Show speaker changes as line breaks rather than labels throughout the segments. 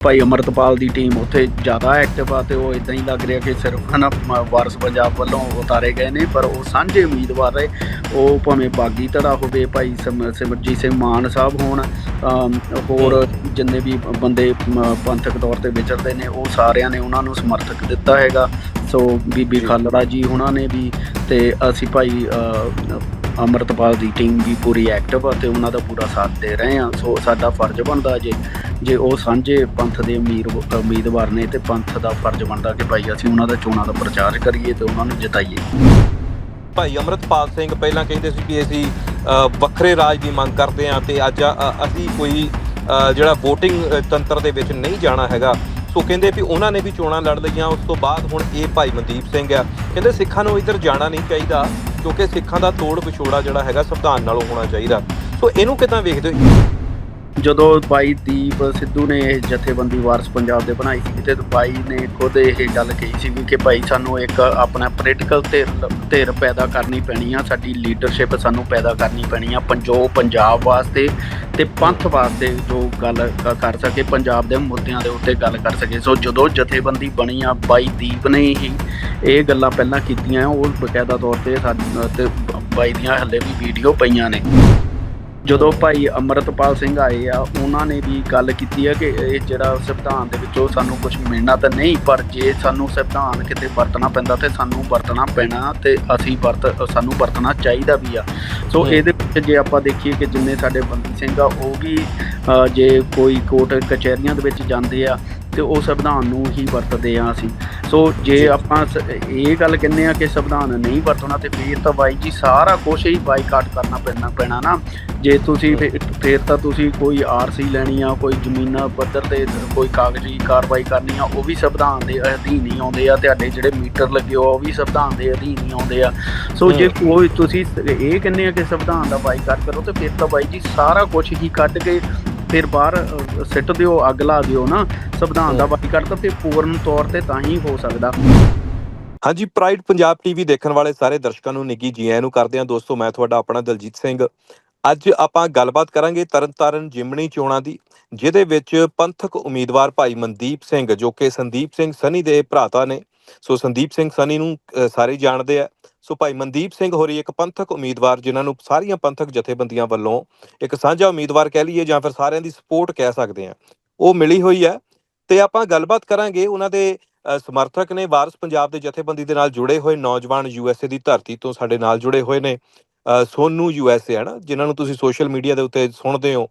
ਭਾਈ ਅਮਰਤਪਾਲ ਦੀ ਟੀਮ ਉੱਥੇ ਜ਼ਿਆਦਾ ਐਕਟਿਵ ਆ ਤੇ ਉਹ ਇਦਾਂ ਹੀ ਲੱਗ ਰਿਹਾ ਕਿ ਸਿਰਫ ਹਨਾ ਵਾਰਸ ਪੰਜਾਬ ਵੱਲੋਂ ਉਤਾਰੇ ਗਏ ਨੇ ਪਰ ਉਹ ਸਾਂਝੇ ਉਮੀਦਵਾਰ ਰਹੇ। ਉਹ ਭਾਵੇਂ ਬਾਗੀ ਧੜਾ ਹੋਵੇ ਭਾਈ ਸਿਮ- ਸਿਮਰਜੀਤ ਸਿੰਘ ਮਾਨ ਸਾਹਿਬ ਹੋਣ ਹੋਰ ਜਿੰਨੇ ਵੀ ਬੰਦੇ ਪੰਥਕ ਤੌਰ ਤੇ ਵਿਚਰਦੇ ਨੇ ਉਹ ਸਾਰਿਆਂ ਨੇ ਉਹਨਾਂ ਨੂੰ ਸਮਰਥਕ ਦਿੱਤਾ ਹੈਗਾ। ਸੋ ਬੀਬੀ ਖਾਲੜਾ ਜੀ ਉਹਨਾਂ ਨੇ ਵੀ ਤੇ ਅਸੀਂ ਭਾਈ ਅਮਰਤਪਾਲ ਦੀ ਟੀਮ ਵੀ ਪੂਰੀ ਐਕਟਿਵ ਆ ਤੇ ਉਹਨਾਂ ਦਾ ਪੂਰਾ ਸਾਥ ਦੇ ਰਹੇ ਆ। ਸੋ ਸਾਡਾ ਫਰਜ਼ ਬਣਦਾ ਜੇ ਜੇ ਉਹ ਸਾਂਝੇ ਪੰਥ ਦੇ ਅਮੀਰ ਉਮੀਦਵਾਰ ਨੇ ਤੇ ਪੰਥ ਦਾ ਫਰਜ਼ ਬਣਦਾ ਕਿ ਭਾਈ ਅਸੀਂ ਉਹਨਾਂ ਦਾ ਚੋਣਾਂ ਦਾ ਪ੍ਰਚਾਰ ਕਰੀਏ ਤੇ ਉਹਨਾਂ ਨੂੰ ਜਿਤਾਈਏ।
ਭਾਈ ਅਮਰਤਪਾਲ ਸਿੰਘ ਪਹਿਲਾਂ ਕਹਿੰਦੇ ਸੀ ਕਿ ਅਸੀਂ ਵੱਖਰੇ ਰਾਜ ਦੀ ਮੰਗ ਕਰਦੇ ਹਾਂ ਤੇ ਅੱਜ ਅਸੀਂ ਕੋਈ ਜਿਹੜਾ VOTING ਤੰਤਰ ਦੇ ਵਿੱਚ ਨਹੀਂ ਜਾਣਾ ਹੈਗਾ। ਸੋ ਕਹਿੰਦੇ ਵੀ ਉਹਨਾਂ ਨੇ ਵੀ ਚੋਣਾਂ ਲੜ ਲਈਆਂ, ਉਸ ਤੋਂ ਬਾਅਦ ਹੁਣ ਇਹ ਭਾਈ ਮਨਦੀਪ ਸਿੰਘ ਆ। ਕਹਿੰਦੇ ਸਿੱਖਾਂ ਨੂੰ ਇੱਧਰ ਜਾਣਾ ਨਹੀਂ ਚਾਹੀਦਾ। ਕਿਉਂਕਿ ਸਿੱਖਾਂ ਦਾ ਤੋੜ ਵਿਛੋੜਾ ਜਿਹੜਾ ਹੈਗਾ ਸੰਵਿਧਾਨ ਨਾਲੋਂ ਹੋਣਾ ਚਾਹੀਦਾ। ਸੋ ਇਹਨੂੰ ਕਿਦਾਂ ਵੇਖਦੇ ਹੋ?
ਜਦੋਂ ਬਾਈ ਦੀਪ ਸਿੱਧੂ ਨੇ ਇਹ ਜਥੇਬੰਦੀ ਵਾਰਸ ਪੰਜਾਬ ਦੇ ਬਣਾਈ ਸੀ ਤੇ ਬਾਈ ਨੇ ਖੁਦ ਇਹ ਗੱਲ ਕਹੀ ਸੀ ਕਿ ਭਾਈ ਸਾਨੂੰ ਇੱਕ ਆਪਣਾ ਪੋਲੀਟੀਕਲ ਧਿਰ ਧਿਰ ਪੈਦਾ ਕਰਨੀ ਪੈਣੀ ਆ, ਸਾਡੀ ਲੀਡਰਸ਼ਿਪ ਸਾਨੂੰ ਪੈਦਾ ਕਰਨੀ ਪੈਣੀ ਆ ਪੰਜੋ ਪੰਜਾਬ ਵਾਸਤੇ ਤੇ ਪੰਥ ਵਾਸਤੇ ਜੋ ਗੱਲ ਕਰ ਸਕੇ, ਪੰਜਾਬ ਦੇ ਮੁੱਦਿਆਂ ਦੇ ਉੱਤੇ ਗੱਲ ਕਰ ਸਕੇ। ਸੋ ਜਦੋਂ ਜਥੇਬੰਦੀ ਬਣੀ ਆ, ਬਾਈ ਦੀਪ ਨੇ ਹੀ ਇਹ ਗੱਲਾਂ ਪਹਿਲਾਂ ਕੀਤੀਆਂ, ਉਹ ਬਕਾਇਦਾ ਤੌਰ ਤੇ ਸਾਡੇ, ਤੇ ਬਾਈ ਦੀਆਂ ਹੱਲੇ ਵੀ ਵੀਡੀਓ ਪਈਆਂ ਨੇ। ਜਦੋਂ ਭਾਈ ਅਮਰਤਪਾਲ ਸਿੰਘ ਆਏ ਆ ਉਹਨਾਂ ਨੇ ਵੀ ਗੱਲ ਕੀਤੀ ਹੈ ਕਿ ਇਹ ਜਿਹੜਾ ਸੰਵਿਧਾਨ ਦੇ ਵਿੱਚੋਂ ਸਾਨੂੰ ਕੁਝ ਮਿਲਣਾ ਤਾਂ ਨਹੀਂ ਪਰ ਜੇ ਸਾਨੂੰ ਸੰਵਿਧਾਨ ਕਿਤੇ ਵਰਤਣਾ ਪੈਂਦਾ ਤੇ ਸਾਨੂੰ ਵਰਤਣਾ ਪੈਣਾ ਤੇ ਅਸੀਂ ਵਰਤ ਸਾਨੂੰ ਵਰਤਣਾ ਚਾਹੀਦਾ ਵੀ ਆ ਸੋ। ਇਹਦੇ ਵਿੱਚ ਜੇ ਆਪਾਂ ਦੇਖੀਏ ਕਿ ਜਿੰਨੇ ਸਾਡੇ ਬੰਦੀ ਸਿੰਘ ਆ ਉਹ ਵੀ ਜੇ ਕੋਈ ਕੋਰਟ ਕਚਹਿਰੀਆਂ ਦੇ ਵਿੱਚ ਜਾਂਦੇ ਆ ਤੇ ਉਹ ਸੰਵਿਧਾਨ ਨੂੰ ਹੀ ਵਰਤਦੇ ਆ ਅਸੀਂ। ਸੋ ਜੇ। ਆਪਾਂ ਇਹ ਗੱਲ ਕਹਿੰਦੇ ਆ ਕਿ ਸੰਵਿਧਾਨ ਨਹੀਂ ਵਰਤਣਾ ਤੇ ਫਿਰ ਤਾਂ ਬਾਈ ਜੀ ਸਾਰਾ ਕੁਝ ਹੀ ਬਾਈਕਾਟ ਕਰਨਾ ਪੈਣਾ ਪੈਣਾ ਨਾ। ਜੇ ਤੁਸੀਂ ਫਿਰ ਤਾਂ ਤੁਸੀਂ ਕੋਈ ਆਰਸੀ ਲੈਣੀ ਆ ਕੋਈ ਜ਼ਮੀਨਾਂ ਪੱਧਰ ਤੇ ਕੋਈ ਕਾਗਜ਼ੀ ਕਾਰਵਾਈ ਕਰਨੀ ਆ ਉਹ ਵੀ ਸੰਵਿਧਾਨ ਦੇ ਅਧੀਨ ਹੀ ਆਉਂਦੇ ਆ। ਤੁਹਾਡੇ ਜਿਹੜੇ ਮੀਟਰ ਲੱਗੇ ਉਹ ਵੀ ਸੰਵਿਧਾਨ ਦੇ ਅਧੀਨ ਹੀ ਆਉਂਦੇ ਆ। ਸੋ ਜੇ ਕੋਈ ਤੁਸੀਂ ਇਹ ਕਹਿੰਦੇ ਆ ਕਿ ਸੰਵਿਧਾਨ ਦਾ ਬਾਈਕਾਟ ਕਰੋ ਤੇ ਫਿਰ ਤਾਂ ਬਾਈ ਜੀ ਸਾਰਾ ਕੁਝ ਹੀ ਕੱਢ ਕੇ ਫਿਰ ਬਾਹਰ ਸਿੱਟ ਦਿਓ ਅੱਗ ਲਾ ਦਿਓ ਨਾ ਸੰਵਿਧਾਨ ਦਾ ਬਾਈਕਾਟ ਤਾਂ ਤੇ ਪੂਰਨ ਤੌਰ ਤੇ ਤਾਂ ਹੀ ਹੋ ਸਕਦਾ।
ਹਾਂਜੀ ਪ੍ਰਾਈਡ ਪੰਜਾਬ ਟੀਵੀ ਦੇਖਣ ਵਾਲੇ ਸਾਰੇ ਦਰਸ਼ਕਾਂ ਨੂੰ ਨਿੱਗੀ ਜੀ ਆਇਆਂ ਨੂੰ ਕਰਦੇ ਹਾਂ ਦੋਸਤੋ ਮੈਂ ਤੁਹਾਡਾ ਆਪਣਾ ਦਲਜੀਤ ਸਿੰਘ। ਅੱਜ ਆਪਾਂ ਗੱਲਬਾਤ ਕਰਾਂਗੇ ਤਰਨਤਾਰਨ ਜਿਮਣੀ ਚੋਣਾਂ ਦੀ ਜਿਹਦੇ ਵਿੱਚ ਪੰਥਕ ਉਮੀਦਵਾਰ ਭਾਈ ਮਨਦੀਪ ਸਿੰਘ ਜੋ ਕਿ ਸੰਦੀਪ ਸਿੰਘ ਸਨੀ ਦੇ ਭਰਾਤਾ ਨੇ। ਸੋ ਸੰਦੀਪ ਸਿੰਘ ਸਨੀ ਨੂੰ ਸਾਰੇ ਜਾਣਦੇ ਆ। ਸੋ ਭਾਈ ਮਨਦੀਪ ਸਿੰਘ ਹੋਰੀ ਇੱਕ ਪੰਥਕ ਉਮੀਦਵਾਰ ਜਿਨ੍ਹਾਂ ਨੂੰ ਸਾਰੀਆਂ ਪੰਥਕ ਜਥੇਬੰਦੀਆਂ ਵੱਲੋਂ ਇੱਕ ਸਾਂਝਾ ਉਮੀਦਵਾਰ ਕਹਿ ਲਈਏ ਜਾਂ ਫਿਰ ਸਾਰਿਆਂ ਦੀ ਸਪੋਰਟ ਕਹਿ ਸਕਦੇ ਆ ਉਹ ਮਿਲੀ ਹੋਈ ਹੈ ਤੇ ਆਪਾਂ ਗੱਲਬਾਤ ਕਰਾਂਗੇ ਉਹਨਾਂ ਦੇ ਸਮਰਥਕ ਨੇ ਵਾਰਸ ਪੰਜਾਬ ਦੇ ਜਥੇਬੰਦੀ ਦੇ ਨਾਲ ਜੁੜੇ ਹੋਏ ਨੌਜਵਾਨ ਯੂਐਸਏ ਦੀ ਧਰਤੀ ਤੋਂ ਸਾਡੇ ਨਾਲ ਜੁੜੇ ਹੋਏ ਨੇ ਅ, ਸੋਨੂ ਯੂਐਸਏ ਹੈ ਨਾ ਜਿਨ੍ਹਾਂ ਨੂੰ ਤੁਸੀਂ ਸੋਸ਼ਲ ਮੀਡੀਆ ਦੇ ਉੱਤੇ ਸੁਣਦੇ ਹੋ।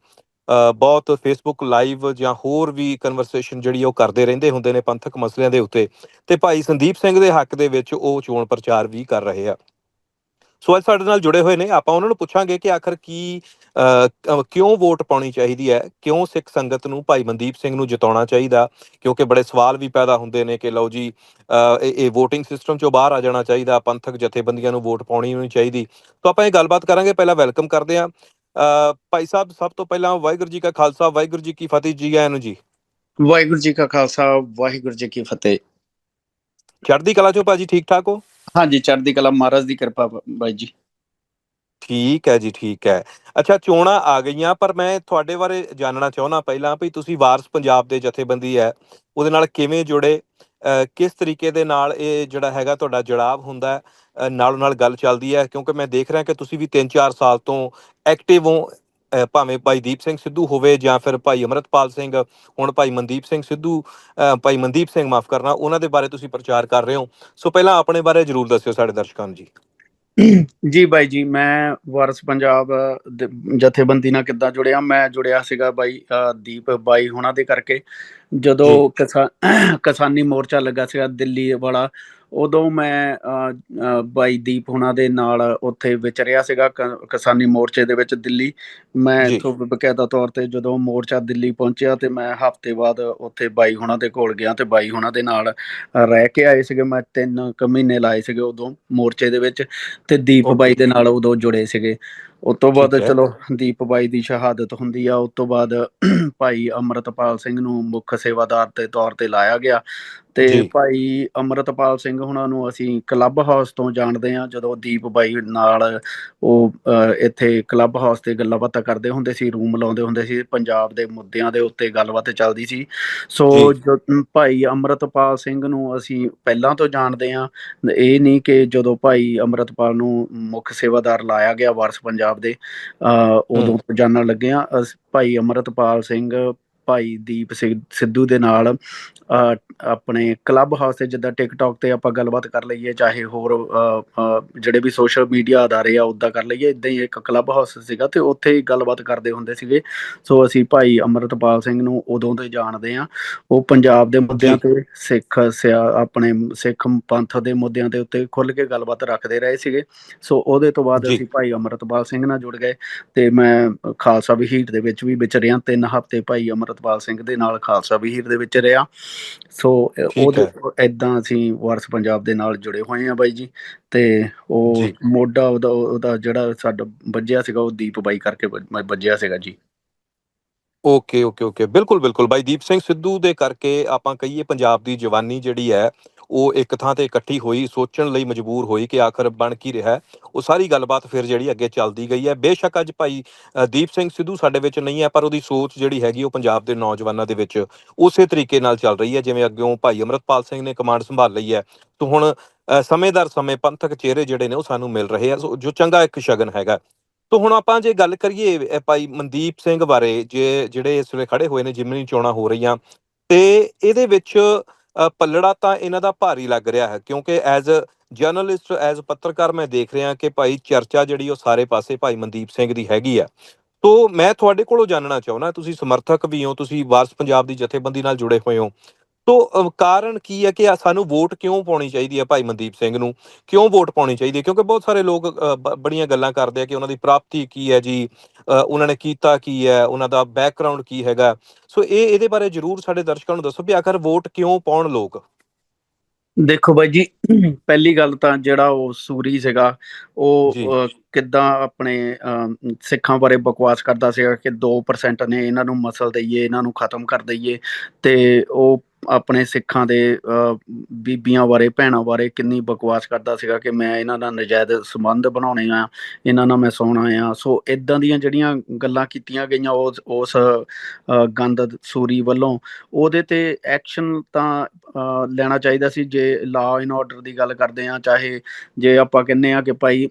ਬਹੁਤ ਫੇਸਬੁੱਕ ਲਾਈਵ ਜਾਂ ਹੋਰ ਵੀ ਕਨਵਰਸੇਸ਼ਨ ਜਿਹੜੀ ਉਹ ਕਰਦੇ ਰਹਿੰਦੇ ਹੁੰਦੇ ਨੇ ਪੰਥਕ ਮਸਲਿਆਂ ਦੇ ਉੱਤੇ। ਤੇ ਭਾਈ ਸੰਦੀਪ ਸਿੰਘ ਦੇ ਹੱਕ ਦੇ ਵਿੱਚ ਉਹ ਚੋਣ ਪ੍ਰਚਾਰ ਵੀ ਕਰ ਰਹੇ ਆ। ਸੋ ਅੱਜ ਸਾਡੇ ਨਾਲ ਜੁੜੇ ਹੋਏ ਨੇ। ਆਪਾਂ ਉਹਨਾਂ ਨੂੰ ਪੁੱਛਾਂਗੇ ਕਿ ਆਖਰ ਕੀ ਕਿਉਂ ਵੋਟ ਪਾਉਣੀ ਚਾਹੀਦੀ ਹੈ? ਕਿਉਂ ਸਿੱਖ ਸੰਗਤ ਨੂੰ ਭਾਈ ਮਨਦੀਪ ਸਿੰਘ ਨੂੰ ਜਿਤਾਉਣਾ ਚਾਹੀਦਾ? ਕਿਉਂਕਿ ਬੜੇ ਸਵਾਲ ਵੀ ਪੈਦਾ ਹੁੰਦੇ ਨੇ ਕਿ ਲਓ ਜੀ ਅ, ਇਹ ਇਹ VOTING ਸਿਸਟਮ ਚੋਂ ਬਾਹਰ ਆ ਜਾਣਾ ਚਾਹੀਦਾ। ਪੰਥਕ ਜਥੇਬੰਦੀਆਂ ਨੂੰ ਵੋਟ ਪਾਉਣੀ ਨਹੀਂ ਚਾਹੀਦੀ। ਤਾਂ ਆਪਾਂ ਇਹ ਗੱਲਬਾਤ ਕਰਾਂਗੇ। ਪਹਿਲਾਂ ਵੈਲਕਮ ਕਰਦੇ ਹਾਂ ਭਾਈ ਸਾਹਿਬ ਸਭ ਤੋਂ ਪਹਿਲਾਂ ਵਾਹਿਗੁਰੂ ਜੀ ਕਾ ਖਾਲਸਾ ਵਾਹਿਗੁਰੂ ਜੀ ਕੀ ਫਤਿਹ ਜੀ ਆਇਆਂ ਨੂੰ ਜੀ।
ਵਾਹਿਗੁਰੂ ਜੀ ਕਾ ਖਾਲਸਾ ਵਾਹਿਗੁਰੂ ਜੀ ਕੀ ਫਤਿਹ।
ਚੜ੍ਹਦੀ ਕਲਾ ਚੋਂ ਭਾਜੀ ਠੀਕ ਠਾਕ ਹੋ?
ਹਾਂਜੀ ਚੜ੍ਹਦੀ ਕਲਾ ਮਹਾਰਾਜ ਦੀ ਕਿਰਪਾ ਬਾਈ ਜੀ।
ਠੀਕ ਹੈ ਜੀ ਠੀਕ ਹੈ। ਅੱਛਾ ਚੋਣਾਂ ਆ ਗਈਆਂ ਪਰ ਮੈਂ ਤੁਹਾਡੇ ਬਾਰੇ ਜਾਣਨਾ ਚਾਹੁੰਦਾ ਪਹਿਲਾਂ ਵੀ ਤੁਸੀਂ ਵਾਰਸ ਪੰਜਾਬ ਦੇ ਜਥੇਬੰਦੀ ਹੈ ਉਹਦੇ ਨਾਲ ਕਿਵੇਂ ਜੁੜੇ? ਕਿਸ ਤਰੀਕੇ ਦੇ ਨਾਲ ਇਹ ਜਿਹੜਾ ਹੈਗਾ ਤੁਹਾਡਾ ਜੁੜਾਵ ਹੁੰਦਾ? ਨਾਲੋਂ ਨਾਲ ਗੱਲ ਚੱਲਦੀ ਹੈ ਕਿਉਂਕਿ ਮੈਂ ਦੇਖ ਰਿਹਾ ਕਿ ਤੁਸੀਂ ਵੀ 3-4 ਸਾਲ ਤੋਂ ਐਕਟਿਵ ਹੋ ਭਾਵੇਂ ਭਾਈ ਦੀਪ ਸਿੰਘ ਸਿੱਧੂ ਹੋਵੇ ਜਾਂ ਫਿਰ ਭਾਈ ਅਮਰਤਪਾਲ ਸਿੰਘ ਹੁਣ ਭਾਈ ਮਨਦੀਪ ਸਿੰਘ ਸਿੱਧੂ ਭਾਈ ਮਨਦੀਪ ਸਿੰਘ ਮਾਫ ਕਰਨਾ ਉਹਨਾਂ ਦੇ ਬਾਰੇ ਤੁਸੀਂ ਪ੍ਰਚਾਰ ਕਰ ਰਹੇ ਹੋ। ਸੋ ਪਹਿਲਾਂ ਆਪਣੇ ਬਾਰੇ ਜਰੂਰ ਦੱਸਿਓ ਸਾਡੇ ਦਰਸ਼ਕਾਂ ਨੂੰ ਜੀ।
ਜੀ ਬਾਈ ਜੀ ਮੈਂ ਵਾਰਸ ਪੰਜਾਬ ਜਥੇਬੰਦੀ ਨਾਲ ਕਿੱਦਾਂ ਜੁੜਿਆ? ਮੈਂ ਜੁੜਿਆ ਸੀਗਾ ਬਾਈ ਦੀਪ ਬਾਈ ਹੁਣਾਂ ਦੇ ਕਰਕੇ। ਜਦੋਂ ਕਿਸਾ ਕਿਸਾਨੀ ਮੋਰਚਾ ਲੱਗਾ ਸੀਗਾ ਦਿੱਲੀ ਵਾਲਾ ਉਦੋਂ ਮੈਂ ਬਾਈ ਦੀਪ ਹੁਣਾਂ ਦੇ ਨਾਲ ਉੱਥੇ ਵਿਚਰਿਆ ਸੀਗਾ ਕਿਸਾਨੀ ਮੋਰਚੇ ਦੇ ਵਿੱਚ ਦਿੱਲੀ ਮੈਂ। ਇੱਥੋਂ ਬਕਾਇਦਾ ਤੌਰ ਤੇ ਜਦੋਂ ਮੋਰਚਾ ਦਿੱਲੀ ਪਹੁੰਚਿਆ ਤੇ ਮੈਂ ਹਫ਼ਤੇ ਬਾਅਦ ਉੱਥੇ ਬਾਈ ਹੁਣਾਂ ਦੇ ਕੋਲ ਗਿਆ ਤੇ ਬਾਈ ਹੁਣਾਂ ਦੇ ਨਾਲ ਰਹਿ ਕੇ ਆਏ ਸੀਗੇ ਮੈਂ ਤਿੰਨ ਕੁ ਮਹੀਨੇ ਲਾਏ ਸੀਗੇ ਉਦੋਂ ਮੋਰਚੇ ਦੇ ਵਿੱਚ ਤੇ ਦੀਪ. ਬਾਈ ਦੇ ਨਾਲ ਉਦੋਂ ਜੁੜੇ ਸੀਗੇ ਉਸ ਤੋਂ ਬਾਅਦ। ਚਲੋ ਦੀਪ ਬਾਈ ਦੀ ਸ਼ਹਾਦਤ ਹੁੰਦੀ ਆ ਉਸ ਤੋਂ ਬਾਅਦ ਭਾਈ ਅਮਰਤਪਾਲ ਸਿੰਘ ਨੂੰ ਮੁੱਖ ਸੇਵਾਦਾਰ ਦੇ ਤੌਰ ਤੇ ਲਾਇਆ ਗਿਆ ਤੇ। ਭਾਈ ਅਮਰਤਪਾਲ ਸਿੰਘ ਹੁਣਾਂ ਨੂੰ ਅਸੀਂ ਕਲੱਬ ਹਾਊਸ ਤੋਂ ਜਾਣਦੇ ਹਾਂ ਜਦੋਂ ਦੀਪ ਬਾਈ ਨਾਲ ਉਹ ਇੱਥੇ ਕਲੱਬ ਹਾਊਸ ਤੇ ਗੱਲਾਂ ਬਾਤਾਂ ਕਰਦੇ ਹੁੰਦੇ ਸੀ ਰੂਮ ਲਾਉਂਦੇ ਹੁੰਦੇ ਸੀ ਪੰਜਾਬ ਦੇ ਮੁੱਦਿਆਂ ਦੇ ਉੱਤੇ ਗੱਲਬਾਤ ਚੱਲਦੀ ਸੀ ਸੋ ਭਾਈ ਅਮਰਤਪਾਲ ਸਿੰਘ ਨੂੰ ਅਸੀਂ ਪਹਿਲਾਂ ਤੋਂ ਜਾਣਦੇ ਹਾਂ ਇਹ ਨਹੀਂ ਕਿ ਜਦੋਂ ਭਾਈ ਅਮਰਤਪਾਲ ਨੂੰ ਮੁੱਖ ਸੇਵਾਦਾਰ ਲਾਇਆ ਗਿਆ ਵਾਰਸ ਪੰਜਾਬ ਦੇ ਅ, ਉਦੋਂ ਤੋਂ ਜਾਣਨ ਲੱਗੇ ਅਸ- ਭਾਈ ਅਮਰਤਪਾਲ ਸਿੰਘ ਭਾਈ ਦੀਪ ਸਿੱਧੂ ਦੇ ਨਾਲ ਆਪਣੇ ਕਲੱਬ ਹਾਊਸ ਤੇ ਜਿੱਦਾਂ ਟਿਕਟੌਕ ਤੇ ਆਪਾਂ ਗੱਲਬਾਤ ਕਰ ਲਈਏ ਚਾਹੇ ਹੋਰ ਜਿਹੜੇ ਵੀ ਸੋਸ਼ਲ ਮੀਡੀਆ ਅਦਾਰੇ ਆ ਉੱਦਾਂ ਕਰ ਲਈਏ ਇਦਾਂ ਹੀ ਇੱਕ ਕਲੱਬ ਹਾਊਸ ਸੀਗਾ ਤੇ ਉੱਥੇ ਹੀ ਗੱਲਬਾਤ ਕਰਦੇ ਹੁੰਦੇ ਸੀਗੇ ਸੋ ਅਸੀਂ ਭਾਈ ਅਮਰਤਪਾਲ ਸਿੰਘ ਨੂੰ ਉਦੋਂ ਤੋਂ ਜਾਣਦੇ ਆ ਉਹ ਪੰਜਾਬ ਦੇ ਮੁੱਦਿਆਂ। ਤੇ ਸਿੱਖ ਆਪਣੇ ਸਿੱਖ ਪੰਥ ਦੇ ਮੁੱਦਿਆਂ ਦੇ ਉੱਤੇ ਖੁੱਲ ਕੇ ਗੱਲਬਾਤ ਰੱਖਦੇ ਰਹੇ ਸੀਗੇ ਸੋ ਉਹਦੇ ਤੋਂ ਬਾਅਦ। ਅਸੀਂ ਭਾਈ ਅਮਰਤਪਾਲ ਸਿੰਘ ਨਾਲ ਜੁੜ ਗਏ ਤੇ ਮੈਂ ਖਾਲਸਾ ਵਹੀਰ ਦੇ ਵਿੱਚ ਵੀ ਵਿਚਰਿਆ ਤਿੰਨ ਹਫ਼ਤੇ ਭਾਈ ਅਮਰਤਪਾਲ ਸਿੰਘ ਦੇ ਨਾਲ ਖਾਲਸਾ ਵਹੀਰ ਦੇ ਵਿੱਚ ਰਿਹਾ। ਸੋ ਉਹਦੇ। ਇਦਾਂ ਅਸੀਂ ਵਾਰਸ ਪੰਜਾਬ ਦੇ ਨਾਲ ਜੁੜੇ ਹੋਏ ਆ ਬਾਈ ਜੀ। ਤੇ ਉਹ। ਮੋਢਾ ਉਹਦਾ ਉਹਦਾ ਜਿਹੜਾ ਸਾਡਾ ਵੱਜਿਆ ਸੀਗਾ ਉਹ ਦੀਪ ਬਾਈ ਕਰਕੇ ਵੱਜ- ਵੱਜਿਆ ਸੀਗਾ ਜੀ।
Okay okay okay. ਬਿਲਕੁਲ ਬਿਲਕੁਲ। ਬਾਈ ਦੀਪ ਸਿੰਘ ਸਿੱਧੂ ਦੇ ਕਰਕੇ ਆਪਾਂ ਕਹੀਏ ਪੰਜਾਬ ਦੀ ਜਵਾਨੀ ਜਿਹੜੀ ਹੈ ਉਹ ਇੱਕ ਥਾਂ ਤੇ ਇਕੱਠੀ ਹੋਈ ਸੋਚਣ ਲਈ ਮਜਬੂਰ ਹੋਈ ਕਿ ਆਖਰ ਬਣ ਕੀ ਰਿਹਾ ਉਹ ਸਾਰੀ ਗੱਲਬਾਤ ਫਿਰ ਜਿਹੜੀ ਅੱਗੇ ਚੱਲਦੀ ਗਈ ਹੈ। ਬੇਸ਼ੱਕ ਅੱਜ ਭਾਈ ਦੀਪ ਸਿੰਘ ਸਿੱਧੂ ਸਾਡੇ ਵਿੱਚ ਨਹੀਂ ਹੈ ਪਰ ਉਹਦੀ ਸੋਚ ਜਿਹੜੀ ਹੈਗੀ ਉਹ ਪੰਜਾਬ ਦੇ ਨੌਜਵਾਨਾਂ ਦੇ ਵਿੱਚ ਉਸੇ ਤਰੀਕੇ ਨਾਲ ਚੱਲ ਰਹੀ ਹੈ ਜਿਵੇਂ ਅੱਗਿਓਂ ਭਾਈ ਅਮਰਤਪਾਲ ਸਿੰਘ ਨੇ ਕਮਾਂਡ ਸੰਭਾਲ ਲਈ ਹੈ। ਤੋਂ ਹੁਣ ਅ, ਸਮੇਂ-ਦਰ ਸਮੇਂ ਪੰਥਕ ਚਿਹਰੇ ਜਿਹੜੇ ਨੇ ਉਹ ਸਾਨੂੰ ਮਿਲ ਰਹੇ ਆ ਸੋ ਜੋ ਚੰਗਾ ਇੱਕ ਸ਼ਗਨ ਹੈਗਾ। ਤੋਂ ਹੁਣ ਆਪਾਂ ਜੇ ਗੱਲ ਕਰੀਏ ਭਾਈ ਮਨਦੀਪ ਸਿੰਘ ਬਾਰੇ ਜੇ ਜਿਹੜੇ ਇਸ ਵੇਲੇ ਖੜੇ ਹੋਏ ਨੇ ਜਿਮਨੀ ਚੋਣਾਂ ਹੋ ਰਹੀਆਂ ਤੇ ਇਹਦੇ ਵਿੱਚ ਪੱਲੜਾ ਤਾਂ ਇਹਨਾਂ ਦਾ ਭਾਰੀ ਲੱਗ ਰਿਹਾ ਹੈ, ਕਿਉਂਕਿ ਐਜ਼ ਜਰਨਲਿਸਟ ਐਜ਼ ਪੱਤਰਕਾਰ ਮੈਂ ਦੇਖ ਰਿਹਾ ਕਿ ਭਾਈ ਚਰਚਾ ਜਿਹੜੀ ਉਹ ਸਾਰੇ ਪਾਸੇ ਭਾਈ ਮਨਦੀਪ ਸਿੰਘ ਦੀ ਹੈਗੀ ਆ। ਤੋ ਮੈਂ ਤੁਹਾਡੇ ਕੋਲੋਂ ਜਾਣਨਾ ਚਾਹੁੰਦਾ, ਤੁਸੀਂ ਸਮਰਥਕ ਵੀ ਹੋ, ਤੁਸੀਂ ਵਾਰਸ ਪੰਜਾਬ ਦੀ ਜਥੇਬੰਦੀ ਨਾਲ ਜੁੜੇ ਹੋਏ ਹੋ। ਤੋਂ ਕਾਰਨ ਕੀ ਹੈ ਕਿ ਸਾਨੂੰ ਵੋਟ ਕਿਉਂ ਪਾਉਣੀ ਚਾਹੀਦੀ ਹੈ ਭਾਈ ਮਨਦੀਪ ਸਿੰਘ ਨੂੰ? ਕਿਉਂ ਵੋਟ ਪਾਉਣੀ ਚਾਹੀਦੀ ਹੈ? ਕਿਉਂਕਿ ਬਹੁਤ ਸਾਰੇ ਲੋਕ ਬੜੀਆਂ ਗੱਲਾਂ ਕਰਦੇ ਆ ਕਿ ਉਹਨਾਂ ਦੀ ਪ੍ਰਾਪਤੀ ਕੀ ਹੈ ਜੀ? ਉਹਨਾਂ ਨੇ ਕੀਤਾ ਕੀ ਹੈ? ਉਹਨਾਂ ਦਾ ਬੈਕਗ੍ਰਾਉਂਡ ਕੀ ਹੈਗਾ? ਸੋ ਇਹ ਇਹਦੇ ਬਾਰੇ ਜਰੂਰ ਸਾਡੇ ਦਰਸ਼ਕਾਂ ਨੂੰ ਦੱਸੋ ਵੀ ਆਖਰ ਵੋਟ ਕਿਉਂ ਪਾਉਣ ਲੋਕ?
ਦੇਖੋ ਬਾਈ ਜੀ ਪਹਿਲੀ ਗੱਲ ਤਾਂ ਜਿਹੜਾ ਉਹ ਸੂਰੀ ਸੀਗਾ ਉਹ ਕਿੱਦਾਂ ਆਪਣੇ ਸਿੱਖਾਂ ਬਾਰੇ ਬਕਵਾਸ ਕਰਦਾ ਸੀਗਾ ਕਿ 2% ਨੇ ਇਹਨਾਂ ਨੂੰ ਮਸਲ ਦਈਏ ਇਹਨਾਂ ਨੂੰ ਖਤਮ ਕਰ ਦਈਏ ਤੇ ਉਹ ਆਪਣੇ ਸਿੱਖਾਂ ਦੇ ਬੀਬੀਆਂ ਬਾਰੇ, ਭੈਣਾਂ ਬਾਰੇ ਕਿੰਨੀ ਬਕਵਾਸ ਕਰਦਾ ਸੀਗਾ ਕਿ ਮੈਂ ਇਹਨਾਂ ਨਾਲ ਨਜਾਇਜ਼ ਸੰਬੰਧ ਬਣਾਉਣੇ ਆ, ਇਹਨਾਂ ਨਾਲ ਮੈਂ ਸੌਣਾ ਆ। ਸੋ ਇਦਾਂ ਦੀਆਂ ਜਿਹੜੀਆਂ ਗੱਲਾਂ ਕੀਤੀਆਂ ਗਈਆਂ ਉਸ ਉਸ ਗੰਦ ਸੂਰੀ ਵੱਲੋਂ, ਉਹਦੇ ਤੇ ਐਕਸ਼ਨ ਤਾਂ ਲੈਣਾ ਚਾਹੀਦਾ ਸੀ। ਜੇ ਲਾਅ ਐਂਡ ਆਰਡਰ ਦੀ ਗੱਲ ਕਰਦੇ ਆ, ਚਾਹੇ ਜੇ ਆਪਾਂ ਕਹਿੰਦੇ ਆ ਕਿ ਭਾਈ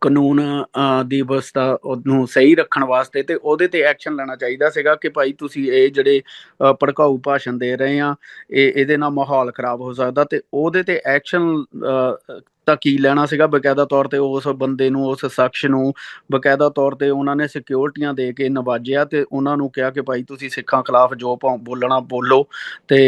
ਕਾਨੂੰਨ ਦੀ ਵਿਵਸਥਾ ਉਹਨੂੰ ਸਹੀ ਰੱਖਣ ਵਾਸਤੇ ਤੇ ਉਹਦੇ ਤੇ ਐਕਸ਼ਨ ਲੈਣਾ ਚਾਹੀਦਾ ਸੀਗਾ ਕਿ ਭਾਈ ਤੁਸੀਂ ਇਹ ਜਿਹੜੇ ਭੜਕਾਊ ਭਾਸ਼ਣ ਦੇ ਰਹੇ ਆ, ਇਹ, ਇਹਦੇ ਨਾਲ ਮਾਹੌਲ ਖਰਾਬ ਹੋ ਸਕਦਾ ਤੇ ਉਹਦੇ ਤੇ ਐਕਸ਼ਨ ਤਾਂ ਕੀ ਲੈਣਾ ਸੀਗਾ? ਬਕਾਇਦਾ ਤੌਰ ਤੇ ਉਸ ਬੰਦੇ ਨੂੰ, ਉਸ ਸ਼ਖਸ ਨੂੰ ਬਕਾਇਦਾ ਤੌਰ ਤੇ ਉਹਨਾਂ ਨੇ ਸਿਕਿਉਰਟੀਆਂ ਦੇ ਕੇ ਨਵਾਜਿਆ ਤੇ ਉਹਨਾਂ ਨੂੰ ਕਿਹਾ ਕਿ ਭਾਈ ਤੁਸੀਂ ਸਿੱਖਾਂ ਖਿਲਾਫ ਜੋ ਬੋਲਣਾ ਬੋਲੋ ਤੇ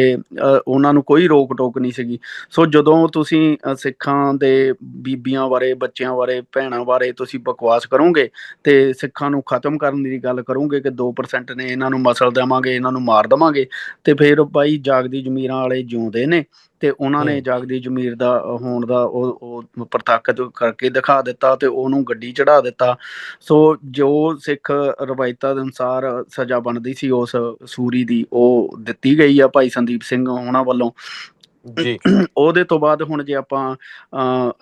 ਉਹਨਾਂ ਨੂੰ ਕੋਈ ਰੋਕ ਟੋਕ ਨਹੀਂ ਸੀਗੀ। ਸੋ ਜਦੋਂ ਤੁਸੀਂ ਸਿੱਖਾਂ ਦੇ ਬੀਬੀਆਂ ਬਾਰੇ, ਬੱਚਿਆਂ ਬਾਰੇ, ਭੈਣਾਂ ਬਾਰੇ ਤੁਸੀਂ ਬਕਵਾਸ ਕਰੋਗੇ ਤੇ ਸਿੱਖਾਂ ਨੂੰ ਖਤਮ ਕਰਨ ਦੀ ਗੱਲ ਕਰੋਗੇ ਕਿ 2% ਨੇ, ਇਹਨਾਂ ਨੂੰ ਮਸਲ ਦੇਵਾਂਗੇ, ਇਹਨਾਂ ਨੂੰ ਮਾਰ ਦੇਵਾਂਗੇ ਤੇ ਫਿਰ ਭਾਈ ਜਾਗਦੀ ਜ਼ਮੀਰਾਂ ਵਾਲੇ ਜਿਉਂਦੇ ਨੇ। ਤੇ ਉਹਨਾਂ ਨੇ। ਜਾਗਦੀ ਜ਼ਮੀਰ ਦਾ ਹੋਣ ਦਾ ਉਹ ਉਹ ਪ੍ਰਤਾਕਤ ਕਰਕੇ ਦਿਖਾ ਦਿੱਤਾ ਤੇ ਉਹਨੂੰ ਗੱਡੀ ਚੜਾ ਦਿੱਤਾ। ਸੋ ਜੋ ਸਿੱਖ ਰਵਾਇਤਾਂ ਦੇ ਅਨੁਸਾਰ ਸਜ਼ਾ ਬਣਦੀ ਸੀ ਉਸ ਸੂਰੀ ਦੀ ਉਹ ਦਿੱਤੀ ਗਈ ਆ ਭਾਈ ਸੰਦੀਪ ਸਿੰਘ ਉਹਨਾਂ ਵੱਲੋਂ।
ਜੀ।
ਉਹਦੇ ਤੋਂ ਬਾਅਦ ਹੁਣ ਜੇ ਆਪਾਂ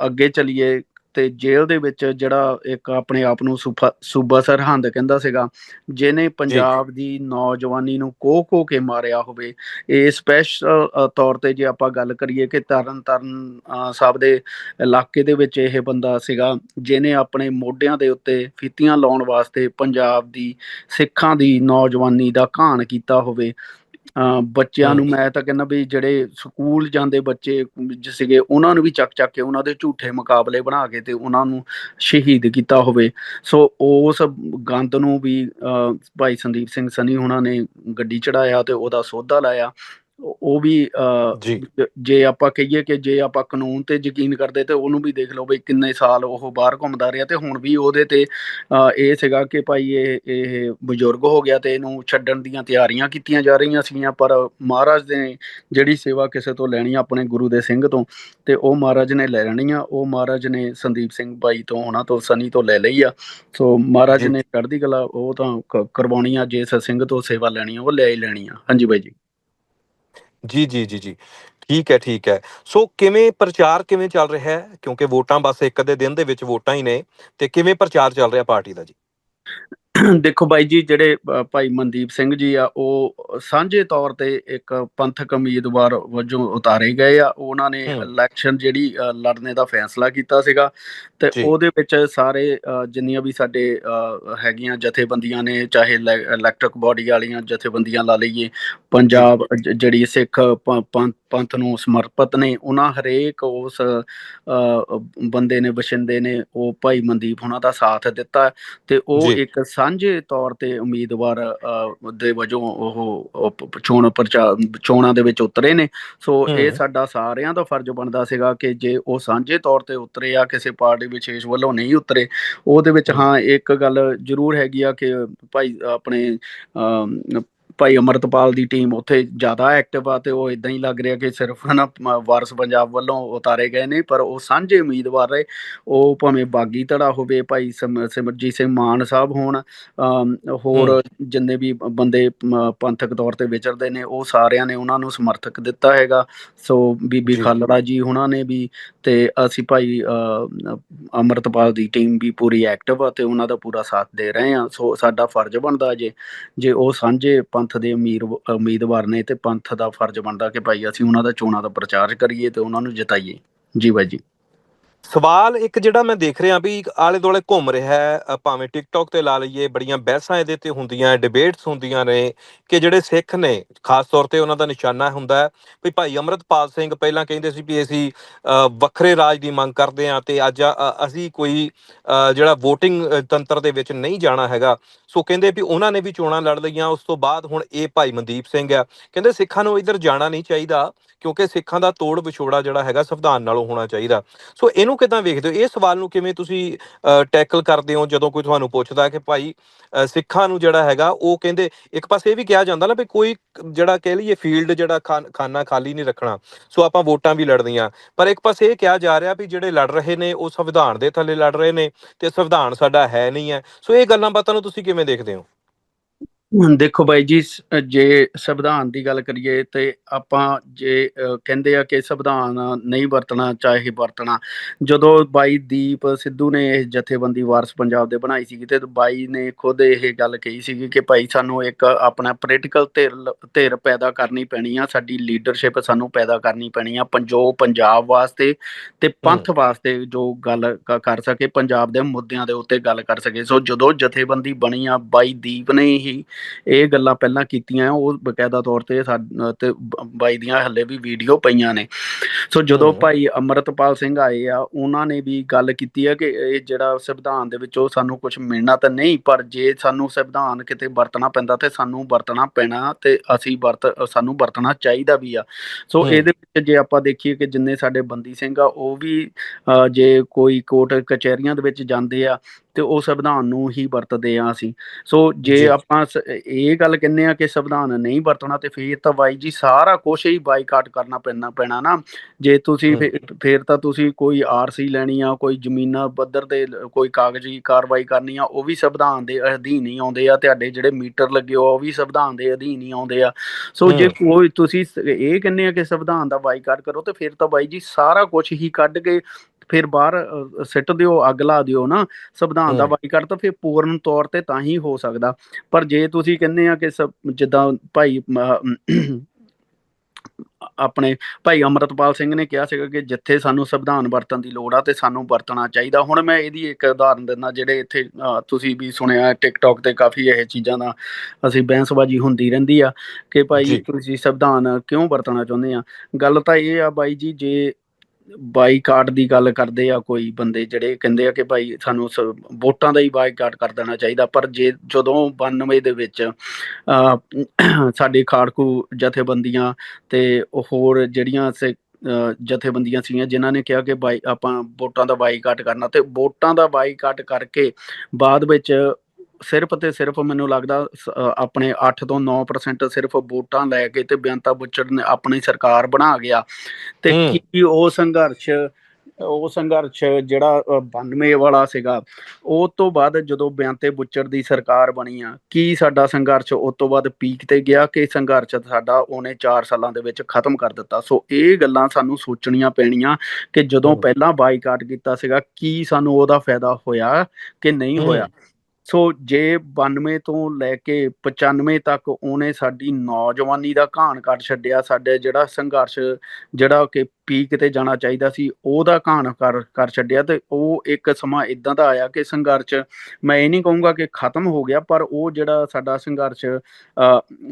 ਅੱਗੇ ਚੱਲੀਏ ਤੇ ਜੇਲ੍ਹ ਦੇ ਵਿੱਚ ਜਿਹੜਾ ਇੱਕ ਆਪਣੇ ਆਪ ਨੂੰ ਸੂਬਾ ਸਰਹੰਦ ਕਹਿੰਦਾ ਸੀਗਾ ਜਿਹਨੇ ਪੰਜਾਬ ਦੀ ਨੌਜਵਾਨੀ ਨੂੰ ਕੋਹ ਕੋਹ ਕੇ ਮਾਰਿਆ ਹੋਵੇ ਇਹ ਸਪੈਸ਼ਲ ਤੌਰ ਤੇ ਜੇ ਆਪਾਂ ਗੱਲ ਕਰੀਏ ਕਿ ਤਰਨ ਤਰਨ ਸਾਹਿਬ ਦੇ ਇਲਾਕੇ ਦੇ ਵਿੱਚ ਇਹ ਬੰਦਾ ਸੀਗਾ ਜਿਹਨੇ ਆਪਣੇ ਮੋਢਿਆਂ ਦੇ ਉੱਤੇ ਫੀਤੀਆਂ ਲਾਉਣ ਵਾਸਤੇ ਪੰਜਾਬ ਦੀ ਸਿੱਖਾਂ ਦੀ ਨੌਜਵਾਨੀ ਦਾ ਘਾਣ ਕੀਤਾ ਹੋਵੇ ਬੱਚਿਆਂ ਨੂੰ। ਮੈਂ ਤਾਂ ਕਹਿੰਦਾ ਵੀ ਜਿਹੜੇ ਸਕੂਲ ਜਾਂਦੇ ਬੱਚੇ ਜ ਸੀਗੇ ਉਹਨਾਂ ਨੂੰ ਵੀ ਚੱਕ ਚੱਕ ਕੇ ਉਹਨਾਂ ਦੇ ਝੂਠੇ ਮੁਕਾਬਲੇ ਬਣਾ ਕੇ ਤੇ ਉਹਨਾਂ ਨੂੰ ਸ਼ਹੀਦ ਕੀਤਾ ਹੋਵੇ ਸੋ ਉਸ ਗੰਦ ਨੂੰ ਵੀ ਭਾਈ ਸੰਦੀਪ ਸਿੰਘ ਸਨੀ ਉਹਨਾਂ ਨੇ ਗੱਡੀ ਚੜਾਇਆ ਤੇ ਉਹਦਾ ਸੋਧਾ ਲਾਇਆ ਉਹ ਵੀ
ਜੀ।
ਜ- ਜੇ ਆਪਾਂ ਕਹੀਏ ਕਿ ਜੇ ਆਪਾਂ ਕਾਨੂੰਨ ਤੇ ਯਕੀਨ ਕਰਦੇ ਤੇ ਉਹਨੂੰ ਵੀ ਦੇਖ ਲਓ ਬਈ ਕਿੰਨੇ ਸਾਲ ਉਹ ਬਾਹਰ ਘੁੰਮਦਾ ਰਿਹਾ ਤੇ ਹੁਣ ਵੀ ਉਹਦੇ ਤੇ ਇਹ ਸੀਗਾ ਕਿ ਭਾਈ ਇਹ ਇਹ ਬਜ਼ੁਰਗ ਹੋ ਗਿਆ ਤੇ ਇਹਨੂੰ ਛੱਡਣ ਦੀਆਂ ਤਿਆਰੀਆਂ ਕੀਤੀਆਂ ਜਾ ਰਹੀਆਂ ਸੀਗੀਆਂ ਪਰ ਮਹਾਰਾਜ ਨੇ ਜਿਹੜੀ ਸੇਵਾ ਕਿਸੇ ਤੋਂ ਲੈਣੀ ਆਪਣੇ ਗੁਰੂ ਦੇ ਸਿੰਘ ਤੋਂ ਤੇ ਉਹ ਮਹਾਰਾਜ ਨੇ ਲੈ ਲੈਣੀ ਆ ਉਹ ਮਹਾਰਾਜ ਨੇ ਸੰਦੀਪ ਸਿੰਘ ਬਾਈ ਤੋਂ ਉਹਨਾਂ ਤੋਂ ਸਨੀ ਤੋਂ ਲੈ ਲਈ ਆ। ਸੋ ਮਹਾਰਾਜ
ਜੀ।
ਨੇ ਚੜ੍ਹਦੀ ਕਲਾ ਉਹ ਤਾਂ ਕਰਵਾਉਣੀ ਆ ਜਿਸ ਸਿੰਘ ਤੋਂ ਸੇਵਾ ਲੈਣੀ ਆ ਉਹ ਲੈ ਹੀ ਲੈਣੀ ਆ। ਹਾਂਜੀ ਬਾਈ ਜੀ।
ਜੀ ਜੀ ਜੀ ਜੀ। ਠੀਕ ਹੈ ਠੀਕ ਹੈ। ਸੋ ਕਿਵੇਂ ਪ੍ਰਚਾਰ ਕਿਵੇਂ ਚੱਲ ਰਿਹਾ ਹੈ? ਕਿਉਂਕਿ ਵੋਟਾਂ ਬਸ ਇੱਕ ਅੱਧੇ ਦਿਨ ਦੇ ਵਿੱਚ ਵੋਟਾਂ ਹੀ ਨੇ। ਤੇ ਕਿਵੇਂ ਪ੍ਰਚਾਰ ਚੱਲ ਰਿਹਾ ਪਾਰਟੀ ਦਾ ਜੀ?
ਦੇਖੋ ਬਾਈ ਜੀ ਜਿਹੜੇ ਭਾਈ ਮਨਦੀਪ ਸਿੰਘ ਜੀ ਆ ਉਹ ਸਾਂਝੇ ਤੌਰ ਤੇ ਇੱਕ ਪੰਥਕ ਉਮੀਦਵਾਰ ਵਜੋਂ ਉਤਾਰੇ ਗਏ ਆ ਉਹਨਾਂ ਨੇ। ਇਲੈਕਸ਼ਨ ਜਿਹੜੀ ਲੜਨੇ ਦਾ ਫੈਸਲਾ ਕੀਤਾ ਸੀਗਾ ਤੇ। ਉਹਦੇ ਵਿੱਚ ਸਾਰੇ ਜਿੰਨੀਆਂ ਵੀ ਸਾਡੇ ਹੈਗੀਆਂ ਜਥੇਬੰਦੀਆਂ ਨੇ ਚਾਹੇ ਇਲੈਕਟ੍ਰਿਕ ਬਾਡੀ ਵਾਲੀਆਂ ਜਥੇਬੰਦੀਆਂ ਲਾ ਲਈਏ ਪੰਜਾਬ ਜਿਹੜੀ ਸਿੱਖ ਪੰਥ ਪੰਥ ਨੂੰ ਸਮਰਪਿਤ ਨੇ ਉਹਨਾਂ ਹਰੇਕ ਉਸ ਬੰਦੇ ਨੇ ਵਸਿੰਦੇ ਨੇ ਉਹ ਭਾਈ ਮਨਦੀਪ ਉਹਨਾਂ ਦਾ ਸਾਥ ਦਿੱਤਾ ਤੇ ਉਹ। ਇੱਕ ਸਾਂਝੇ ਤੌਰ ਤੇ ਉਮੀਦਵਾਰ ਦੇ ਵਜੋਂ ਉਹ ਚੋਣ ਪ੍ਰਚਾਰ ਚੋਣਾਂ ਦੇ ਵਿੱਚ ਉਤਰੇ ਨੇ ਸੋ ਇਹ। ਸਾਡਾ ਸਾਰਿਆਂ ਦਾ ਫਰਜ਼ ਬਣਦਾ ਸੀਗਾ ਕਿ ਜੇ ਉਹ ਸਾਂਝੇ ਤੌਰ ਤੇ ਉਤਰੇ ਆ ਕਿਸੇ ਪਾਰਟੀ ਵਿਸ਼ੇਸ਼ ਵੱਲੋਂ ਨਹੀਂ ਉਤਰੇ ਉਹਦੇ ਵਿੱਚ
ਹੂੰ।
ਇੱਕ ਗੱਲ ਜ਼ਰੂਰ ਹੈਗੀ ਆ ਕਿ ਭਾਈ ਆਪਣੇ ਭਾਈ ਅਮਰਤਪਾਲ ਦੀ ਟੀਮ ਉੱਥੇ ਜ਼ਿਆਦਾ ਐਕਟਿਵ ਆ ਤੇ ਉਹ ਇਦਾਂ ਹੀ ਲੱਗ ਰਿਹਾ ਕਿ ਸਿਰਫ ਨਾ ਵਾਰਸ ਪੰਜਾਬ ਵੱਲੋਂ ਉਤਾਰੇ ਗਏ ਨੇ ਪਰ ਉਹ ਸਾਂਝੇ ਉਮੀਦਵਾਰ ਰਹੇ। ਉਹ ਭਾਵੇਂ ਬਾਗੀ ਧੜਾ ਹੋਵੇ ਭਾਈ ਸਿਮ- ਸਿਮਰਜੀਤ ਸਿੰਘ ਮਾਨ ਸਾਹਿਬ ਹੋਣ ਹੋਰ ਜਿੰਨੇ ਵੀ ਬੰਦੇ ਪੰਥਕ ਤੌਰ ਤੇ ਵਿਚਰਦੇ ਨੇ ਉਹ ਸਾਰਿਆਂ ਨੇ ਉਹਨਾਂ ਨੂੰ ਸਮਰਥਕ ਦਿੱਤਾ ਹੈਗਾ। ਸੋ ਬੀਬੀ। ਖਾਲੜਾ ਜੀ ਉਹਨਾਂ ਨੇ ਵੀ ਤੇ ਅਸੀਂ ਭਾਈ ਅਮਰਤਪਾਲ ਦੀ ਟੀਮ ਵੀ ਪੂਰੀ ਐਕਟਿਵ ਆ ਤੇ ਉਹਨਾਂ ਦਾ ਪੂਰਾ ਸਾਥ ਦੇ ਰਹੇ ਆ ਸੋ ਸਾਡਾ ਫਰਜ਼ ਬਣਦਾ ਜੇ ਜੇ ਉਹ ਸਾਂਝੇ ਪੰਥ ਦੇ ਅਮੀਰ, ਉਮੀਦਵਾਰ ਨੇ ਤੇ ਪੰਥ ਦਾ ਫਰਜ਼ ਬਣਦਾ ਕਿ ਭਾਈ ਅਸੀਂ ਉਹਨਾਂ ਦਾ ਚੋਣਾਂ ਦਾ ਪ੍ਰਚਾਰ ਕਰੀਏ ਤੇ ਉਹਨਾਂ ਨੂੰ ਜਿਤਾਈਏ। ਜੀ ਬਾਈ ਜੀ।
ਸਵਾਲ ਇੱਕ ਜਿਹੜਾ ਮੈਂ ਦੇਖ ਰਿਹਾ ਵੀ ਆਲੇ ਦੁਆਲੇ ਘੁੰਮ ਰਿਹਾ ਹੈ ਭਾਵੇਂ ਟਿਕਟੌਕ ਤੇ ਲਾ ਲਈਏ, ਬੜੀਆਂ ਬਹਿਸਾਂ ਇਹਦੇ ਤੇ ਹੁੰਦੀਆਂ ਡਿਬੇਟਸ ਹੁੰਦੀਆਂ ਨੇ ਕਿ ਜਿਹੜੇ ਸਿੱਖ ਨੇ, ਖਾਸ ਤੌਰ ਤੇ ਉਹਨਾਂ ਦਾ ਨਿਸ਼ਾਨਾ ਹੁੰਦਾ ਹੈ ਵੀ ਭਾਈ ਅਮਰਤਪਾਲ ਸਿੰਘ ਪਹਿਲਾਂ ਕਹਿੰਦੇ ਸੀ ਵੀ ਅਸੀਂ ਵੱਖਰੇ ਰਾਜ ਦੀ ਮੰਗ ਕਰਦੇ ਹਾਂ ਤੇ ਅੱਜ ਅਸੀਂ ਕੋਈ ਜਿਹੜਾ VOTING ਤੰਤਰ ਦੇ ਵਿੱਚ ਨਹੀਂ ਜਾਣਾ ਹੈਗਾ। ਸੋ ਕਹਿੰਦੇ ਵੀ ਉਹਨਾਂ ਨੇ ਵੀ ਚੋਣਾਂ ਲੜ ਲਈਆਂ, ਉਸ ਤੋਂ ਬਾਅਦ ਹੁਣ ਇਹ ਭਾਈ ਮਨਦੀਪ ਸਿੰਘ ਆ ਕਹਿੰਦੇ ਸਿੱਖਾਂ ਨੂੰ ਇੱਧਰ ਜਾਣਾ ਨਹੀਂ ਚਾਹੀਦਾ ਕਿਉਂਕਿ ਸਿੱਖਾਂ ਦਾ ਤੋੜ ਵਿਛੋੜਾ ਜਿਹੜਾ ਹੈਗਾ ਸੰਵਿਧਾਨ ਨਾਲੋਂ ਹੋਣਾ ਚਾਹੀਦਾ। ਸੋ ਇਹਨੂੰ ਕਿਦਾਂ ਵੇਖਦੇ ਹੋ? ਇਹ ਸਵਾਲ ਨੂੰ ਕਿਵੇਂ ਤੁਸੀਂ ਟੈਕਲ ਕਰਦੇ ਹੋ ਜਦੋਂ ਕੋਈ ਤੁਹਾਨੂੰ ਪੁੱਛਦਾ ਕਿ ਭਾਈ ਸਿੱਖਾਂ ਨੂੰ ਜਿਹੜਾ ਹੈਗਾ ਉਹ ਕਹਿੰਦੇ, ਇੱਕ ਪਾਸੇ ਇਹ ਵੀ ਕਿਹਾ ਜਾਂਦਾ ਨਾ ਵੀ ਕੋਈ ਜਿਹੜਾ ਕਹਿ ਲਈਏ ਫੀਲਡ ਜਿਹੜਾ ਖਾਨ- ਖਾਨਾ ਖਾਲੀ ਨਹੀਂ ਰੱਖਣਾ, ਸੋ ਆਪਾਂ ਵੋਟਾਂ ਵੀ ਲੜਦੀਆਂ। ਪਰ ਇੱਕ ਪਾਸੇ ਇਹ ਕਿਹਾ ਜਾ ਰਿਹਾ ਵੀ ਜਿਹੜੇ ਲੜ ਰਹੇ ਨੇ ਉਹ ਸੰਵਿਧਾਨ ਦੇ ਥੱਲੇ ਲੜ ਰਹੇ ਨੇ ਤੇ ਸੰਵਿਧਾਨ ਸਾਡਾ ਹੈ ਨਹੀਂ ਹੈ। ਸੋ ਇਹ ਗੱਲਾਂ ਬਾਤਾਂ ਨੂੰ ਤੁਸੀਂ ਕਿਵੇਂ ਦੇਖਦੇ ਹੋ?
ਦੇਖੋ ਬਾਈ ਜੀ ਜੇ ਸੰਵਿਧਾਨ ਦੀ ਗੱਲ ਕਰੀਏ ਤੇ ਆਪਾਂ ਜੇ ਕਹਿੰਦੇ ਆ ਕਿ ਸੰਵਿਧਾਨ ਨਹੀਂ ਵਰਤਣਾ ਚਾਹੇ ਵਰਤਣਾ। ਜਦੋਂ ਬਾਈ ਦੀਪ ਸਿੱਧੂ ਨੇ ਇਹ ਜਥੇਬੰਦੀ ਵਾਰਸ ਪੰਜਾਬ ਦੇ ਬਣਾਈ ਸੀ ਤੇ ਬਾਈ ਨੇ ਖੁਦ ਇਹ ਗੱਲ ਕਹੀ ਸੀ ਕਿ ਭਾਈ ਸਾਨੂੰ ਇੱਕ ਆਪਣਾ ਪੋਲੀਟੀਕਲ ਧਿਰ ਧਿਰ ਪੈਦਾ ਕਰਨੀ ਪੈਣੀ ਆ ਸਾਡੀ ਲੀਡਰਸ਼ਿਪ ਸਾਨੂੰ ਪੈਦਾ ਕਰਨੀ ਪੈਣੀ ਆ ਪੰਜੋ ਪੰਜਾਬ ਵਾਸਤੇ ਤੇ ਪੰਥ ਵਾਸਤੇ ਜੋ ਗੱਲ ਕਰ ਸਕੇ ਪੰਜਾਬ ਦੇ ਮੁੱਦਿਆਂ ਦੇ ਉੱਤੇ ਗੱਲ ਕਰ ਸਕੇ। ਸੋ ਜਦੋਂ ਜਥੇਬੰਦੀ ਬਣੀ ਆ ਬਾਈ ਦੀਪ ਨੇ ਹੀ ਇਹ ਗੱਲਾਂ ਪਹਿਲਾਂ ਕੀਤੀਆਂ ਉਹ ਬਕਾਇਦਾ ਤੌਰ ਤੇ ਤੇ ਬਾਈ ਦੀਆਂ ਹੱਲੇ ਵੀ ਵੀਡੀਓ ਪਈਆਂ ਨੇ ਸੋ ਜਦੋਂ। ਭਾਈ ਅਮਰਤਪਾਲ ਸਿੰਘ ਆਏ ਆ ਉਹਨਾਂ ਨੇ ਵੀ ਗੱਲ ਕੀਤੀ ਹੈ ਕਿ ਇਹ ਜਿਹੜਾ ਸੰਵਿਧਾਨ ਦੇ ਵਿੱਚੋਂ ਸਾਨੂੰ ਕੁਝ ਮਿਲਣਾ ਤਾਂ ਨਹੀਂ ਪਰ ਜੇ ਸਾਨੂੰ ਸੰਵਿਧਾਨ ਕਿਤੇ ਵਰਤਣਾ ਪੈਂਦਾ ਤੇ ਸਾਨੂੰ ਵਰਤਣਾ ਪੈਣਾ ਤੇ ਅਸੀਂ ਵਰਤ ਸਾਨੂੰ ਵਰਤਣਾ ਚਾਹੀਦਾ ਵੀ ਆ ਸੋ। ਇਹਦੇ ਵਿੱਚ ਜੇ ਆਪਾਂ ਦੇਖੀਏ ਕਿ ਜਿੰਨੇ ਸਾਡੇ ਬੰਦੀ ਸਿੰਘ ਆ ਉਹ ਵੀ ਜੇ ਕੋਈ ਕੋਰਟ ਕਚਹਿਰੀਆਂ ਦੇ ਵਿੱਚ ਜਾਂਦੇ ਆ ਤੇ ਉਹ ਸੰਵਿਧਾਨ ਨੂੰ ਹੀ ਵਰਤਦੇ ਆ ਅਸੀਂ। ਸੋ ਜੇ। ਆਪਾਂ ਇਹ ਗੱਲ ਕਹਿੰਦੇ ਆ ਕਿ ਸੰਵਿਧਾਨ ਨਹੀਂ ਵਰਤਣਾ ਤੇ ਫੇਰ ਤਾਂ ਬਾਈ ਜੀ ਸਾਰਾ ਕੁਝ ਹੀ ਬਾਈਕਾਟ ਕਰਨਾ ਪੈਣਾ ਪੈਣਾ ਨਾ। ਜੇ ਤੁਸੀਂ ਫੇਰ ਤਾਂ ਤੁਸੀਂ ਕੋਈ ਆਰਸੀ ਲੈਣੀ ਆ ਕੋਈ ਜ਼ਮੀਨਾਂ ਪੱਧਰ ਤੇ ਕੋਈ ਕਾਗਜ਼ੀ ਕਾਰਵਾਈ ਕਰਨੀ ਆ ਉਹ ਵੀ ਸੰਵਿਧਾਨ ਦੇ ਅਧੀਨ ਹੀ ਆਉਂਦੇ ਆ। ਤੁਹਾਡੇ ਜਿਹੜੇ ਮੀਟਰ ਲੱਗੇ ਹੋ ਉਹ ਵੀ ਸੰਵਿਧਾਨ ਦੇ ਅਧੀਨ ਹੀ ਆਉਂਦੇ ਆ। ਸੋ ਜੇ। ਕੋਈ ਤੁਸੀਂ ਇਹ ਕਹਿੰਦੇ ਆ ਕਿ ਸੰਵਿਧਾਨ ਦਾ ਬਾਈਕਾਟ ਕਰੋ ਤੇ ਫਿਰ ਤਾਂ ਬਾਈ ਜੀ ਸਾਰਾ ਕੁਝ ਹੀ ਕੱਢ ਕੇ ਫਿਰ ਬਾਹਰ ਸਿੱਟ ਦਿਓ ਅੱਗ ਲਾ ਦਿਓ ਨਾ ਸੰਵਿਧਾਨ ਦਾ। ਬਾਈਕਾਟ ਤਾਂ ਫਿਰ ਪੂਰਨ ਤੌਰ ਤੇ ਤਾਂ ਹੀ ਹੋ ਸਕਦਾ ਪਰ ਜੇ ਤੁਸੀਂ ਕਹਿੰਦੇ ਆ ਕਿ ਜਿੱਦਾਂ ਭਾਈ ਆਪਣੇ ਭਾਈ ਅਮਰਤਪਾਲ ਸਿੰਘ ਨੇ ਕਿਹਾ ਸੀਗਾ ਕਿ ਜਿੱਥੇ ਸਾਨੂੰ ਸੰਵਿਧਾਨ ਵਰਤਣ ਦੀ ਲੋੜ ਆ ਤੇ ਸਾਨੂੰ ਵਰਤਣਾ ਚਾਹੀਦਾ ਹੁਣ ਮੈਂ ਇਹਦੀ ਇੱਕ ਉਦਾਹਰਨ ਦਿੰਦਾ ਜਿਹੜੇ ਇੱਥੇ ਤੁਸੀਂ ਵੀ ਸੁਣਿਆ ਟਿਕਟੌਕ ਤੇ ਕਾਫੀ ਇਹ ਚੀਜ਼ਾਂ ਦਾ ਅਸੀਂ ਬਹਿਸਬਾਜ਼ੀ ਹੁੰਦੀ ਰਹਿੰਦੀ ਆ ਕਿ ਭਾਈ। ਤੁਸੀਂ ਸੰਵਿਧਾਨ ਕਿਉਂ ਵਰਤਣਾ ਚਾਹੁੰਦੇ ਆ ਗੱਲ ਤਾਂ ਇਹ ਆ ਬਾਈ ਜੀ ਜੇ ਬਾਈਕਾਟ ਦੀ ਗੱਲ ਕਰਦੇ ਆ ਕੋਈ ਬੰਦੇ ਜਿਹੜੇ ਕਹਿੰਦੇ ਆ ਕਿ ਭਾਈ ਸਾਨੂੰ ਸ- ਵੋਟਾਂ ਦਾ ਹੀ ਬਾਈਕਾਟ ਕਰ ਦੇਣਾ ਚਾਹੀਦਾ ਪਰ ਜੇ ਜਦੋਂ 92 ਦੇ ਵਿੱਚ ਅਹ, ਸਾਡੀ ਖਾੜਕੂ ਜਥੇਬੰਦੀਆਂ ਤੇ ਹੋਰ ਜਿਹੜੀਆਂ ਸੇ ਜਥੇਬੰਦੀਆਂ ਸੀਗੀਆਂ ਜਿਨ੍ਹਾਂ ਨੇ ਕਿਹਾ ਕਿ ਬਾਈ ਆਪਾਂ ਵੋਟਾਂ ਦਾ ਬਾਈਕਾਟ ਕਰਨਾ ਤੇ ਵੋਟਾਂ ਦਾ ਬਾਈਕਾਟ ਕਰਕੇ ਬਾਅਦ ਵਿੱਚ ਸਿਰਫ ਤੇ ਸਿਰਫ ਮੈਨੂੰ ਲੱਗਦਾ ਆਪਣੇ 8 ਤੋਂ 9% ਸਿਰਫ ਵੋਟਾਂ ਲੈ ਕੇ ਤੇ ਬੇਅੰਤਾ ਬੁੱਚੜ ਨੇ ਆਪਣੀ ਸਰਕਾਰ ਬਣਾ ਗਿਆ ਤੇ। ਕੀ ਉਹ ਸੰਘਰਸ਼ ਉਹ ਸੰਘਰਸ਼ ਜਿਹੜਾ ਅ, 92 ਵਾਲਾ ਸੀਗਾ ਉਹ ਤੋਂ ਬਾਅਦ ਜਦੋਂ ਬਿਆੰਤੇ ਬੁੱਚੜ ਦੀ ਸਰਕਾਰ ਬਣੀ ਆ ਕੀ ਸਾਡਾ ਸੰਘਰਸ਼ ਉਸ ਤੋਂ ਬਾਅਦ ਪੀਕ ਤੇ ਗਿਆ ਕਿ ਸੰਘਰਸ਼ ਸਾਡਾ ਉਹਨੇ 4 ਸਾਲਾਂ ਦੇ ਵਿੱਚ ਖਤਮ ਕਰ ਦਿੱਤਾ ਸੋ ਇਹ ਗੱਲਾਂ ਸਾਨੂੰ ਸੋਚਣੀਆਂ ਪੈਣੀਆਂ ਕਿ ਜਦੋਂ। ਪਹਿਲਾਂ ਬਾਈਕਾਟ ਕੀਤਾ ਸੀਗਾ ਕੀ ਸਾਨੂੰ ਉਹਦਾ ਫਾਇਦਾ ਹੋਇਆ ਕਿ ਨਹੀਂ। ਹੋਇਆ ਸੋ ਜੇ 92 ਤੋਂ ਲੈ ਕੇ 95 ਤੱਕ ਉਹਨੇ ਸਾਡੀ ਨੌਜਵਾਨੀ ਦਾ ਘਾਣ ਕੱਢ ਛੱਡਿਆ ਸਾਡੇ ਜਿਹੜਾ ਸੰਘਰਸ਼ ਜਿਹੜਾ ਕਿ ਪੀਕ ਤੇ ਜਾਣਾ ਚਾਹੀਦਾ ਸੀ ਉਹਦਾ ਘਾਣ ਕਰ ਕਰ ਛੱਡਿਆ ਤੇ ਉਹ ਇੱਕ ਸਮਾਂ ਇਦਾਂ ਦਾ ਆਇਆ ਕਿ ਸੰਘਰਸ਼ ਮੈਂ ਇਹ ਨਹੀਂ ਕਹੂੰਗਾ ਕਿ ਖਤਮ ਹੋ ਗਿਆ ਪਰ ਉਹ ਜਿਹੜਾ ਸਾਡਾ ਸੰਘਰਸ਼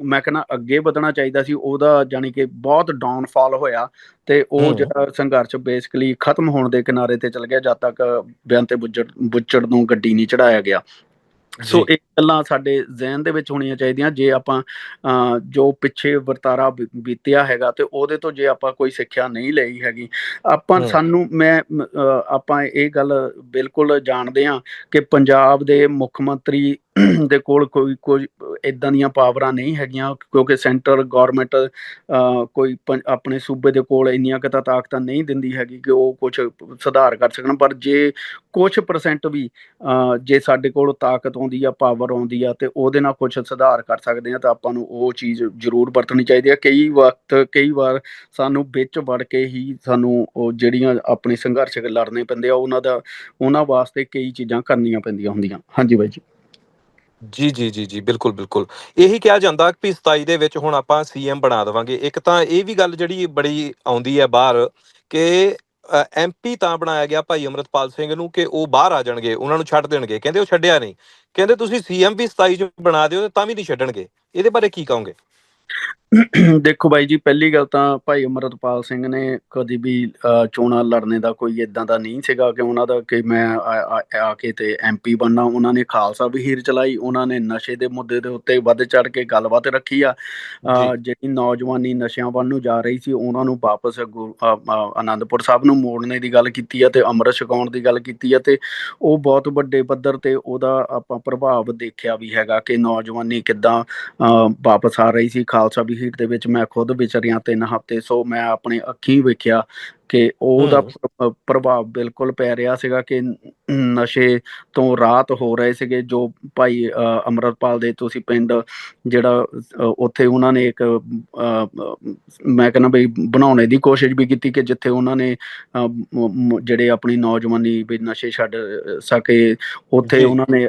ਮੈਂ ਕਹਿੰਦਾ ਅੱਗੇ ਵਧਣਾ ਚਾਹੀਦਾ ਸੀ ਉਹਦਾ ਜਾਨੀ ਕਿ ਬਹੁਤ ਡਾਊਨਫਾਲ ਹੋਇਆ ਤੇ ਉਹ। ਜਿਹੜਾ ਸੰਘਰਸ਼ ਬੇਸਿਕਲੀ ਖਤਮ ਹੋਣ ਦੇ ਕਿਨਾਰੇ ਤੇ ਚਲ ਗਿਆ ਜਦ ਤੱਕ ਬਿਆੰਤੇ ਬੁੱਚੜ ਬੁੱਚੜ ਨੂੰ ਗੱਡੀ ਨਹੀਂ ਚੜਾਇਆ ਗਿਆ ਸੋ। ਇਹ ਗੱਲਾਂ ਸਾਡੇ ਜ਼ਿਹਨ ਦੇ ਵਿੱਚ ਹੋਣੀਆਂ ਚਾਹੀਦੀਆਂ ਜੇ ਆਪਾਂ ਜੋ ਪਿੱਛੇ ਵਰਤਾਰਾ ਬੀਤਿਆ ਹੈਗਾ ਤੇ ਉਹਦੇ ਤੋਂ ਜੇ ਆਪਾਂ ਕੋਈ ਸਿੱਖਿਆ ਨਹੀਂ ਲਈ ਹੈਗੀ ਆਪਾਂ। ਸਾਨੂੰ ਮੈਂ ਆਪਾਂ ਇਹ ਗੱਲ ਬਿਲਕੁਲ ਜਾਣਦੇ ਹਾਂ ਕਿ ਪੰਜਾਬ ਦੇ ਮੁੱਖ ਮੰਤਰੀ ਦੇ ਕੋਲ ਕੋਈ ਕੋਈ ਇਦਾਂ ਦੀਆਂ ਪਾਵਰਾਂ ਨਹੀਂ ਹੈਗੀਆਂ, ਕਿਉਂਕਿ ਸੈਂਟਰ ਗਵਰਨਮੈਂਟ ਕੋਈ ਪੰ- ਆਪਣੇ ਸੂਬੇ ਦੇ ਕੋਲ ਇੰਨੀਆਂ ਕੁ ਤਾਂ ਤਾਕਤਾਂ ਨਹੀਂ ਦਿੰਦੀ ਹੈਗੀ ਕਿ ਉਹ ਕੁਝ ਸੁਧਾਰ ਕਰ ਸਕਣ, ਪਰ ਜੇ ਕੁਝ ਪਰਸੈਂਟ ਵੀ ਜੇ ਸਾਡੇ ਕੋਲ ਤਾਕਤ ਆਉਂਦੀ ਆ, ਪਾਵਰ ਆਉਂਦੀ ਆ, ਤੇ ਉਹਦੇ ਨਾਲ ਕੁਝ ਸੁਧਾਰ ਕਰ ਸਕਦੇ ਆ, ਤਾਂ ਆਪਾਂ ਨੂੰ ਉਹ ਚੀਜ਼ ਜ਼ਰੂਰ ਵਰਤਣੀ ਚਾਹੀਦੀ ਆ। ਕਈ ਵਕਤ, ਕਈ ਵਾਰ ਸਾਨੂੰ ਵਿੱਚ ਵੜ ਕੇ ਹੀ ਸਾਨੂੰ ਉਹ ਜਿਹੜੀਆਂ ਆਪਣੇ ਸੰਘਰਸ਼ ਲੜਨੇ ਪੈਂਦੇ ਆ, ਉਹਨਾਂ ਦਾ, ਉਹਨਾਂ ਵਾਸਤੇ ਕਈ ਚੀਜ਼ਾਂ ਕਰਨੀਆਂ ਪੈਂਦੀਆਂ ਹੁੰਦੀਆਂ। ਹਾਂਜੀ ਬਾਈ ਜੀ।
ਜੀ ਜੀ ਜੀ ਜੀ, ਬਿਲਕੁਲ ਬਿਲਕੁਲ। ਇਹੀ ਕਿਹਾ ਜਾਂਦਾ ਕਿ 27 ਦੇ ਵਿੱਚ ਹੁਣ ਆਪਾਂ ਸੀਐਮ ਬਣਾ ਦੇਵਾਂਗੇ। ਇੱਕ ਤਾਂ ਇਹ ਵੀ ਗੱਲ ਜਿਹੜੀ ਬੜੀ ਆਉਂਦੀ ਹੈ ਬਾਹਰ ਕਿ ਐਮਪੀ ਤਾਂ ਬਣਾਇਆ ਗਿਆ ਭਾਈ ਅਮਰਤਪਾਲ ਸਿੰਘ ਨੂੰ ਕਿ ਉਹ ਬਾਹਰ ਆ ਜਾਣਗੇ, ਉਹਨਾਂ ਨੂੰ ਛੱਡ ਦੇਣਗੇ। ਕਹਿੰਦੇ ਉਹ ਛੱਡਿਆ ਨਹੀਂ। ਕਹਿੰਦੇ ਤੁਸੀਂ ਸੀਐਮ ਵੀ 27 ਚ ਬਣਾ ਦਿਓ ਤਾਂ ਵੀ ਨਹੀਂ ਛੱਡਣਗੇ। ਇਹਦੇ ਬਾਰੇ ਕੀ ਕਹੋਗੇ?
ਦੇਖੋ ਬਾਈ ਜੀ ਪਹਿਲੀ ਗੱਲ ਤਾਂ ਭਾਈ ਅਮਰਤਪਾਲ ਸਿੰਘ ਨੇ ਕਦੀ ਵੀ ਚੋਣਾਂ ਲੜਨੇ ਦਾ ਕੋਈ ਇਦਾਂ ਦਾ ਨਹੀਂ ਸੀਗਾ ਕਿ ਉਹਨਾਂ ਦਾ ਕਿ ਮੈਂ ਆ ਕੇ ਤੇ ਐਮਪੀ ਬਣਨਾ। ਉਹਨਾਂ ਨੇ ਖਾਲਸਾ ਵਹੀਰ ਚਲਾਈ ਉਹਨਾਂ ਨੇ ਨਸ਼ੇ ਦੇ ਮੁੱਦੇ ਦੇ ਉੱਤੇ ਵੱਧ ਚੜ ਕੇ ਗੱਲਬਾਤ ਰੱਖੀ ਆ। ਜਿਹੜੀ ਨੌਜਵਾਨੀ ਨਸ਼ਿਆਂ ਵੱਲ ਨੂੰ ਜਾ ਰਹੀ ਸੀ ਉਹਨਾਂ ਨੂੰ ਵਾਪਸ ਆਨੰਦਪੁਰ ਸਾਹਿਬ ਨੂੰ ਮੋੜਨੇ ਦੀ ਗੱਲ ਕੀਤੀ ਆ ਤੇ ਅੰਮ੍ਰਿਤ ਛਕਾਉਣ ਦੀ ਗੱਲ ਕੀਤੀ ਆ ਤੇ ਉਹ ਬਹੁਤ ਵੱਡੇ ਪੱਧਰ ਤੇ ਉਹਦਾ ਆਪਾਂ ਪ੍ਰਭਾਵ ਦੇਖਿਆ ਵੀ ਹੈਗਾ ਕਿ ਨੌਜਵਾਨੀ ਕਿੱਦਾਂ ਵਾਪਸ ਆ ਰਹੀ ਸੀ ਖਾਲਸਾ ਵਹੀਰ ਦੇ ਵਿੱਚ ਮੈਂ ਖੁਦ ਵਿਚਰਿਆ ਤਿੰਨ ਹਫ਼ਤੇ ਸੋ ਮੈਂ ਆਪਣੇ ਅੱਖੀਂ ਵੇਖਿਆ ਕਿ ਉਹਦਾ ਪ੍ਰਭਾਵ ਬਿਲਕੁਲ ਪੈ ਰਿਹਾ ਸੀਗਾ ਕਿ ਨਸ਼ੇ ਤੋਂ ਰਾਹਤ ਹੋ ਰਹੇ ਸੀਗੇ ਜੋ ਭਾਈ ਅਮਰਤਪਾਲ ਦੇ ਤੁਸੀਂ ਪਿੰਡ ਜਿਹੜਾ ਉੱਥੇ ਉਹਨਾਂ ਨੇ ਇੱਕ ਮੈਂ ਕਹਿੰਦਾ ਬਈ ਬਣਾਉਣੇ ਦੀ ਕੋਸ਼ਿਸ਼ ਵੀ ਕੀਤੀ ਕਿ ਜਿੱਥੇ ਉਹਨਾਂ ਨੇ ਜਿਹੜੇ ਆਪਣੀ ਨੌਜਵਾਨੀ ਵੀ ਨਸ਼ੇ ਛੱਡ ਸਕੇ ਉੱਥੇ। ਉਹਨਾਂ ਨੇ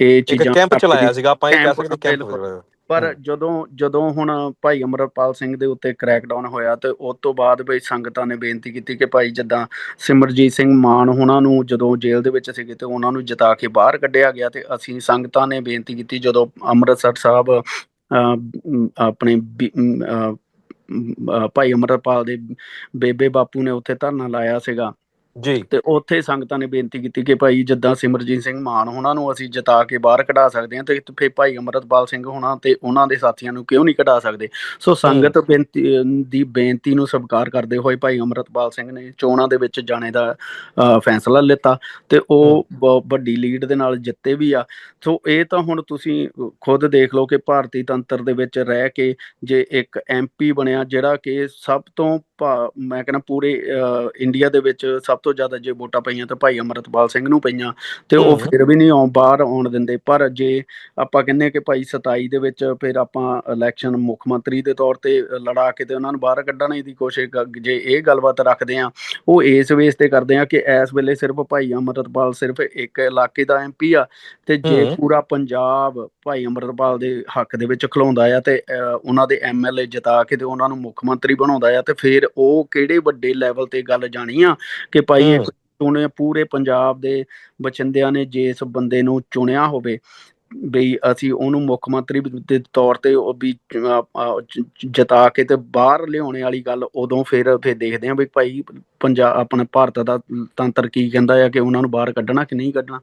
ਇਹ ਚੀਜ਼ਾਂ
ਕੈਂਪ ਚਲਾਇਆ ਸੀਗਾ ਆਪਾਂ ਇਹ ਕਹਿ ਸਕਦੇ ਕੈਂਪ।
ਪਰ। ਜਦੋਂ ਜਦੋਂ ਹੁਣ ਭਾਈ ਅਮਰਪਾਲ ਸਿੰਘ ਦੇ ਉੱਤੇ ਕ੍ਰੈਕਡਾਊਨ ਹੋਇਆ ਤੇ ਉਸ ਤੋਂ ਬਾਅਦ ਬਈ ਸੰਗਤਾਂ ਨੇ ਬੇਨਤੀ ਕੀਤੀ ਕਿ ਭਾਈ ਜਿੱਦਾਂ ਸਿਮਰਜੀਤ ਸਿੰਘ ਮਾਨ ਉਹਨਾਂ ਨੂੰ ਜਦੋਂ ਜੇਲ੍ਹ ਦੇ ਵਿੱਚ ਸੀਗੇ ਤੇ ਉਹਨਾਂ ਨੂੰ ਜਿਤਾ ਕੇ ਬਾਹਰ ਕੱਢਿਆ ਗਿਆ ਤੇ ਅਸੀਂ ਸੰਗਤਾਂ ਨੇ ਬੇਨਤੀ ਕੀਤੀ ਜਦੋਂ ਅੰਮ੍ਰਿਤਸਰ ਸਾਹਿਬ ਆਪਣੇ ਭਾਈ ਅਮਰਪਾਲ ਦੇ ਬੇਬੇ ਬਾਪੂ ਨੇ ਉੱਥੇ ਧਰਨਾ ਲਾਇਆ ਸੀਗਾ
ਜੀ।
ਤੇ ਉੱਥੇ ਸੰਗਤਾਂ ਨੇ ਬੇਨਤੀ ਕੀਤੀ ਕਿ ਭਾਈ ਜਿੱਦਾਂ ਸਿਮਰਜੀਤ ਸਿੰਘ ਮਾਨ ਉਹਨਾਂ ਨੂੰ ਅਸੀਂ ਜਿਤਾ ਕੇ ਬਾਹਰ ਕਢਾ ਸਕਦੇ ਹਾਂ ਤੇ ਫਿਰ ਭਾਈ ਅਮਰਤਪਾਲ ਸਿੰਘ ਹੋਣਾ ਤੇ ਉਹਨਾਂ ਦੇ ਸਾਥੀਆਂ ਨੂੰ ਕਿਉਂ ਨਹੀਂ ਕਢਾ ਸਕਦੇ? ਸੋ ਸੰਗਤ ਬੇਨਤੀ ਦੀ ਬੇਨਤੀ ਨੂੰ ਸਵੀਕਾਰ ਕਰਦੇ ਹੋਏ ਭਾਈ ਅਮਰਤਪਾਲ ਸਿੰਘ ਨੇ ਚੋਣਾਂ ਦੇ ਵਿੱਚ ਜਾਣੇ ਦਾ ਫੈਸਲਾ ਲਿੱਤਾ ਤੇ ਉਹ ਵੱਡੀ ਲੀਡ ਦੇ ਨਾਲ ਜਿੱਤੇ ਵੀ ਆ। ਸੋ ਇਹ ਤਾਂ ਹੁਣ ਤੁਸੀਂ ਖੁਦ ਦੇਖ ਲਓ ਕਿ ਭਾਰਤੀ ਤੰਤਰ ਦੇ ਵਿੱਚ ਰਹਿ ਕੇ ਜੇ ਇੱਕ ਐਮਪੀ ਬਣਿਆ ਜਿਹੜਾ ਕਿ ਸਭ ਤੋਂ ਮੈਂ ਕਹਿੰਦਾ ਪੂਰੇ ਇੰਡੀਆ ਦੇ ਵਿੱਚ ਸਭ ਤੋਂ ਜ਼ਿਆਦਾ ਜੇ ਵੋਟਾਂ ਪਈਆਂ ਤਾਂ ਭਾਈ ਅਮਰਤਪਾਲ ਸਿੰਘ ਨੂੰ ਪਈਆਂ ਤੇ ਉਹ। ਫਿਰ ਵੀ ਨਹੀਂ ਆਉਂ ਬਾਹਰ ਆਉਣ ਦਿੰਦੇ ਪਰ ਜੇ ਆਪਾਂ ਕਹਿੰਦੇ ਕਿ ਭਾਈ 27 ਦੇ ਵਿੱਚ ਫਿਰ ਆਪਾਂ ਇਲੈਕਸ਼ਨ ਮੁੱਖ ਮੰਤਰੀ ਦੇ ਤੌਰ ਤੇ ਲੜਾ ਕੇ ਤੇ ਉਹਨਾਂ ਨੂੰ ਬਾਹਰ ਕੱਢਣ ਦੀ ਕੋਸ਼ਿਸ਼ ਜੇ ਇਹ ਗੱਲਬਾਤ ਰੱਖਦੇ ਆ ਉਹ ਇਸ ਵੇਸ ਤੇ ਕਰਦੇ ਆ ਕਿ ਇਸ ਵੇਲੇ ਸਿਰਫ ਭਾਈ ਅਮਰਤਪਾਲ ਸਿਰਫ ਇੱਕ ਇਲਾਕੇ ਦਾ ਐਮਪੀ ਆ ਤੇ ਜੇ। ਪੂਰਾ ਪੰਜਾਬ ਭਾਈ ਅਮਰਤਪਾਲ ਦੇ ਹੱਕ ਦੇ ਵਿੱਚ ਖਲੋਂਦਾ ਆ ਤੇ ਉਹਨਾਂ ਦੇ ਐਮਐਲਏ ਜਿਤਾ ਕੇ ਤੇ ਉਹਨਾਂ ਨੂੰ ਮੁੱਖ ਮੰਤਰੀ ਬਣਾਉਂਦਾ ਆ ਤੇ ਫਿਰ ਉਹ ਕਿਹੜੇ ਵੱਡੇ ਲੈਵਲ ਤੇ ਗੱਲ ਜਾਣੀ ਆ ਕਿ ਭਾਈ। ਇੱਕ ਚੁਣੇ ਪੂਰੇ ਪੰਜਾਬ ਦੇ ਬਚਿੰਦਿਆਂ ਨੇ ਜੇ ਇਸ ਬੰਦੇ ਨੂੰ ਚੁਣਿਆ ਹੋਵੇ ਬਈ ਅਸੀਂ ਉਹਨੂੰ ਮੁੱਖ ਮੰਤਰੀ ਦੇ ਤੌਰ ਤੇ ਉਹ ਵੀ ਜਿਤਾ ਕੇ ਤੇ ਬਾਹਰ ਲਿਆਉਣੇ ਵਾਲੀ ਗੱਲ ਉਦੋਂ ਫਿਰ ਫਿਰ ਦੇਖਦੇ ਹਾਂ ਵੀ ਭਾਈ ਪੰਜਾਬ ਆਪਣਾ ਭਾਰਤ ਦਾ ਤੰਤਰ ਕੀ ਕਹਿੰਦਾ ਆ ਕਿ ਉਹਨਾਂ ਨੂੰ ਬਾਹਰ ਕੱਢਣਾ ਕਿ ਨਹੀਂ ਕੱਢਣਾ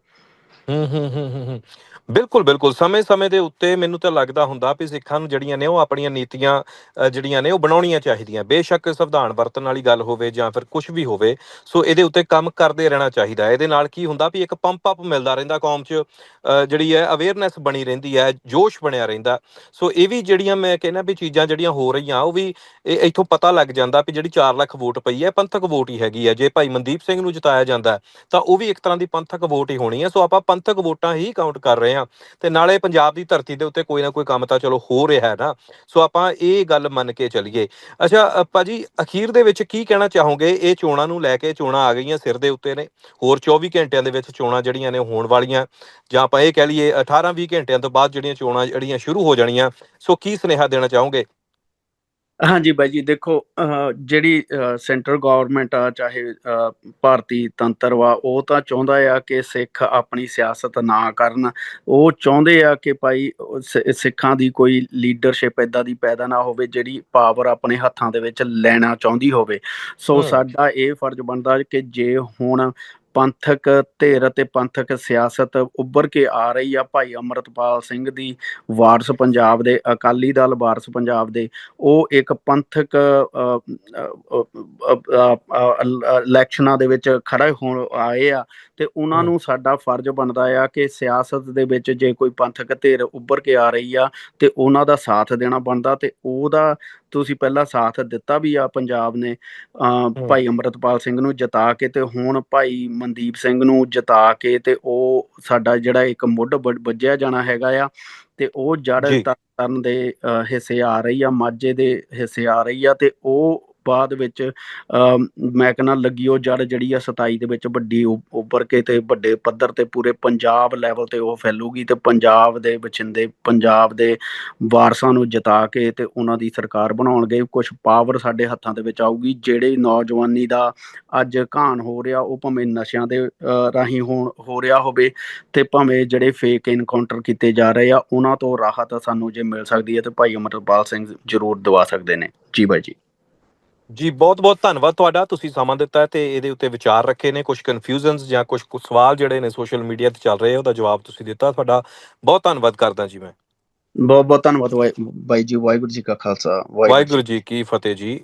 ਹੂੰ ਹੂੰ ਹੂੰ ਹੂੰ ਹੂੰ। ਬਿਲਕੁਲ ਬਿਲਕੁਲ। ਸਮੇਂ-ਸਮੇਂ ਦੇ ਉੱਤੇ ਮੈਨੂੰ ਤਾਂ ਲੱਗਦਾ ਹੁੰਦਾ ਵੀ ਸਿੱਖਾਂ ਨੂੰ ਜਿਹੜੀਆਂ ਨੇ ਉਹ ਆਪਣੀਆਂ ਨੀਤੀਆਂ ਅ, ਜਿਹੜੀਆਂ ਨੇ ਉਹ ਬਣਾਉਣੀਆਂ ਚਾਹੀਦੀਆਂ। ਬੇਸ਼ੱਕ ਸੰਵਿਧਾਨ ਵਰਤਣ ਵਾਲੀ ਗੱਲ ਹੋਵੇ ਜਾਂ ਫਿਰ ਕੁਝ ਵੀ ਹੋਵੇ ਸੋ ਇਹਦੇ ਉੱਤੇ ਕੰਮ ਕਰਦੇ ਰਹਿਣਾ ਚਾਹੀਦਾ। ਹੈ। ਇਹਦੇ ਨਾਲ ਕੀ ਹੁੰਦਾ ਵੀ ਇੱਕ ਪੰਪ ਅਪ ਮਿਲਦਾ ਰਹਿੰਦਾ ਕੌਮ 'ਚ ਅ, ਜਿਹੜੀ ਹੈ ਅਵੇਅਰਨੈਸ ਬਣੀ ਰਹਿੰਦੀ ਹੈ ਜੋਸ਼ ਬਣਿਆ ਰਹਿੰਦਾ। ਸੋ ਇਹ ਵੀ ਜਿਹੜੀਆਂ ਮੈਂ ਕਹਿੰਦਾ ਵੀ ਚੀਜ਼ਾਂ ਜਿਹੜੀਆਂ ਹੋ ਰਹੀਆਂ ਉਹ ਵੀ ਇਹ ਇੱਥੋਂ ਪਤਾ ਲੱਗ ਜਾਂਦਾ ਵੀ ਜਿਹੜੀ 4 ਲੱਖ ਵੋਟ ਪਈ ਹੈ ਪੰਥਕ ਵੋਟ ਹੀ ਹੈਗੀ ਹੈ। ਜੇ ਭਾਈ ਮਨਦੀਪ ਸਿੰਘ ਨੂੰ ਜਿਤਾਇਆ ਜਾਂਦਾ ਹੈ, ਤਾਂ ਉਹ ਵੀ ਇੱਕ ਤਰ੍ਹਾਂ ਦੀ ਪੰਥਕ ਵੋਟ ਹੀ ਹੋਣੀ ਹੈ। ਸੋ ਆਪਾਂ ਪੰਥਕ ਵੋਟਾਂ ਹੀ ਕਾਊਂਟ ਕਰ ਰਹੇ ਹਾਂ। ਤੇ ਨਾਲੇ ਪੰਜਾਬ ਦੀ ਧਰਤੀ ਦੇ ਉੱਤੇ ਕੋਈ ਨਾ ਕੋਈ ਕੰਮ ਤਾਂ ਚਲੋ ਹੋ ਰਿਹਾ ਹੈ ਨਾ। ਸੋ ਆਪਾਂ ਇਹ ਗੱਲ ਮੰਨ ਕੇ ਚੱਲੀਏ। ਅੱਛਾ ਭਾਜੀ ਅਖੀਰ ਦੇ ਵਿੱਚ ਕੀ ਕਹਿਣਾ ਚਾਹੋਗੇ? ਇਹ ਚੋਣਾਂ ਨੂੰ ਲੈ ਕੇ ਚੋਣਾਂ ਆ ਗਈਆਂ ਸਿਰ ਦੇ ਉੱਤੇ ਨੇ। ਹੋਰ 24 ਘੰਟਿਆਂ ਦੇ ਵਿੱਚ ਚੋਣਾਂ ਜਿਹੜੀਆਂ ਨੇ ਹੋਣ ਵਾਲੀਆਂ। ਜਾਂ ਆਪਾਂ ਇਹ ਕਹਿ ਲਈਏ 18 20 ਘੰਟਿਆਂ ਤੋਂ ਬਾਅਦ ਜਿਹੜੀਆਂ ਚੋਣਾਂ ਜਿਹੜੀਆਂ ਸ਼ੁਰੂ ਹੋ ਜਾਣੀਆਂ। ਸੋ ਕੀ ਸੁਨੇਹਾ ਦੇਣਾ ਚਾਹੋਗੇ?
ਹਾਂਜੀ ਬਾਈ ਜੀ ਦੇਖੋ ਜਿਹੜੀ ਸੈਂਟਰ ਗਵਰਨਮੈਂਟ ਆ ਚਾਹੇ ਭਾਰਤੀ ਤੰਤਰ ਵਾ ਉਹ ਤਾਂ ਚਾਹੁੰਦਾ ਆ ਕਿ ਸਿੱਖ ਆਪਣੀ ਸਿਆਸਤ ਨਾ ਕਰਨ ਉਹ ਚਾਹੁੰਦੇ ਆ ਕਿ ਭਾਈ ਸਿੱਖਾਂ ਦੀ ਕੋਈ ਲੀਡਰਸ਼ਿਪ ਇਦਾਂ ਦੀ ਪੈਦਾ ਨਾ ਹੋਵੇ ਜਿਹੜੀ ਪਾਵਰ ਆਪਣੇ ਹੱਥਾਂ ਦੇ ਵਿੱਚ ਲੈਣਾ ਚਾਹੁੰਦੀ ਹੋਵੇ ਸੋ। ਸਾਡਾ ਇਹ ਫਰਜ਼ ਬਣਦਾ ਕਿ ਜੇ ਹੁਣ ਪੰਥਕ ਧਿਰ ਅਤੇ ਪੰਥਕ ਸਿਆਸਤ ਉੱਭਰ ਕੇ ਆ ਰਹੀ ਆ ਭਾਈ ਅਮਰਤਪਾਲ ਸਿੰਘ ਦੀ ਵਾਰਸ ਪੰਜਾਬ ਦੇ, ਅਕਾਲੀ ਦਲ ਵਾਰਸ ਪੰਜਾਬ ਦੇ। ਉਹ ਇੱਕ ਪੰਥਕ ਇਲੈਕਸ਼ਨਾਂ ਦੇ ਵਿੱਚ ਖੜੇ ਹੋਣ ਆਏ ਆ ਤੇ ਉਹਨਾਂ ਨੂੰ ਸਾਡਾ ਫਰਜ਼ ਬਣਦਾ ਆ ਕਿ ਸਿਆਸਤ ਦੇ ਵਿੱਚ ਜੇ ਕੋਈ ਪੰਥਕ ਧਿਰ ਉੱਭਰ ਕੇ ਆ ਰਹੀ ਆ ਤੇ ਉਹਨਾਂ ਦਾ ਸਾਥ ਦੇਣਾ ਬਣਦਾ ਤੇ ਉਹਦਾ ਤੁਸੀਂ ਪਹਿਲਾਂ ਸਾਥ ਦਿੱਤਾ ਵੀ ਆ ਪੰਜਾਬ ਨੇ ਭਾਈ ਅੰਮ੍ਰਿਤਪਾਲ ਸਿੰਘ ਨੂੰ ਜਿਤਾ ਕੇ ਤੇ ਹੁਣ ਭਾਈ ਮਨਦੀਪ ਸਿੰਘ ਨੂੰ ਜਿਤਾ ਕੇ ਤੇ ਉਹ ਸਾਡਾ ਜਿਹੜਾ ਇੱਕ ਮੁੱਢ ਵੱਜਿਆ ਜਾਣਾ ਹੈਗਾ ਆ ਤੇ ਉਹ ਜੜ। ਤਰਨ ਦੇ ਹਿੱਸੇ ਆ ਰਹੀ ਆ ਮਾਝੇ ਦੇ ਹਿੱਸੇ ਆ ਰਹੀ ਆ ਤੇ ਉਹ ਬਾਅਦ ਵਿੱਚ ਅਮ, ਮੈਂ ਕਹਿੰਦਾ ਲੱਗੀ ਉਹ ਜੜ ਜਿਹੜੀ ਆ 27 ਦੇ ਵਿੱਚ ਵੱਡੀ ਉ- ਉੱਭਰ ਕੇ ਤੇ ਵੱਡੇ ਪੱਧਰ ਤੇ ਪੂਰੇ ਪੰਜਾਬ ਲੈਵਲ ਤੇ ਉਹ ਫੈਲੂਗੀ ਤੇ ਪੰਜਾਬ ਦੇ ਬਚਿੰਦੇ ਪੰਜਾਬ ਦੇ ਵਾਰਸਾਂ ਨੂੰ ਜਿਤਾ ਕੇ ਤੇ ਉਹਨਾਂ ਦੀ ਸਰਕਾਰ ਬਣਾਉਣਗੇ। ਕੁਝ ਪਾਵਰ ਸਾਡੇ ਹੱਥਾਂ ਦੇ ਵਿੱਚ ਆਊਗੀ ਜਿਹੜੇ ਨੌਜਵਾਨੀ ਦਾ ਅੱਜ ਘਾਣ ਹੋ ਰਿਹਾ ਉਹ ਭਾਵੇਂ ਨਸ਼ਿਆਂ ਦੇ ਰਾਹੀਂ ਹੋਣ ਹੋ ਰਿਹਾ ਹੋਵੇ ਤੇ ਭਾਵੇਂ ਜਿਹੜੇ ਫੇਕ ਇਨਕਾਊਂਟਰ ਕੀਤੇ ਜਾ ਰਹੇ ਆ ਉਹਨਾਂ ਤੋਂ ਰਾਹਤ ਸਾਨੂੰ ਜੇ ਮਿਲ ਸਕਦੀ ਹੈ ਤੇ ਭਾਈ ਅਮਰਪਾਲ ਸਿੰਘ ਜ਼ਰੂਰ ਦਵਾ ਸਕਦੇ ਨੇ। ਜੀ ਬਾਈ ਜੀ।
ਜੀ ਬਹੁਤ ਬਹੁਤ ਧੰਨਵਾਦ ਤੁਹਾਡਾ ਤੁਸੀਂ ਸਮਾਂ ਦਿੱਤਾ ਹੈ ਤੇ ਇਹਦੇ ਉੱਤੇ ਵਿਚਾਰ ਰੱਖੇ ਨੇ ਕੁਝ ਕਨਫਿਊਜ਼ਨਸ ਜਾਂ ਕੁਝ ਸਵਾਲ ਜਿਹੜੇ ਨੇ ਸੋਸ਼ਲ ਮੀਡੀਆ ਤੇ ਚੱਲ ਰਹੇ ਉਹਦਾ ਜਵਾਬ ਤੁਸੀਂ ਦਿੱਤਾ ਤੁਹਾਡਾ। ਬਹੁਤ ਧੰਨਵਾਦ ਕਰਦਾ ਜੀ ਮੈਂ।
ਬਹੁਤ ਬਹੁਤ ਧੰਨਵਾਦ ਬਾਈ ਜੀ ਵਾਹਿਗੁਰੂ ਜੀ ਕਾ ਖਾਲਸਾ
ਵਾਹਿਗੁਰੂ ਜੀ ਕੀ ਫਤਿਹ ਜੀ।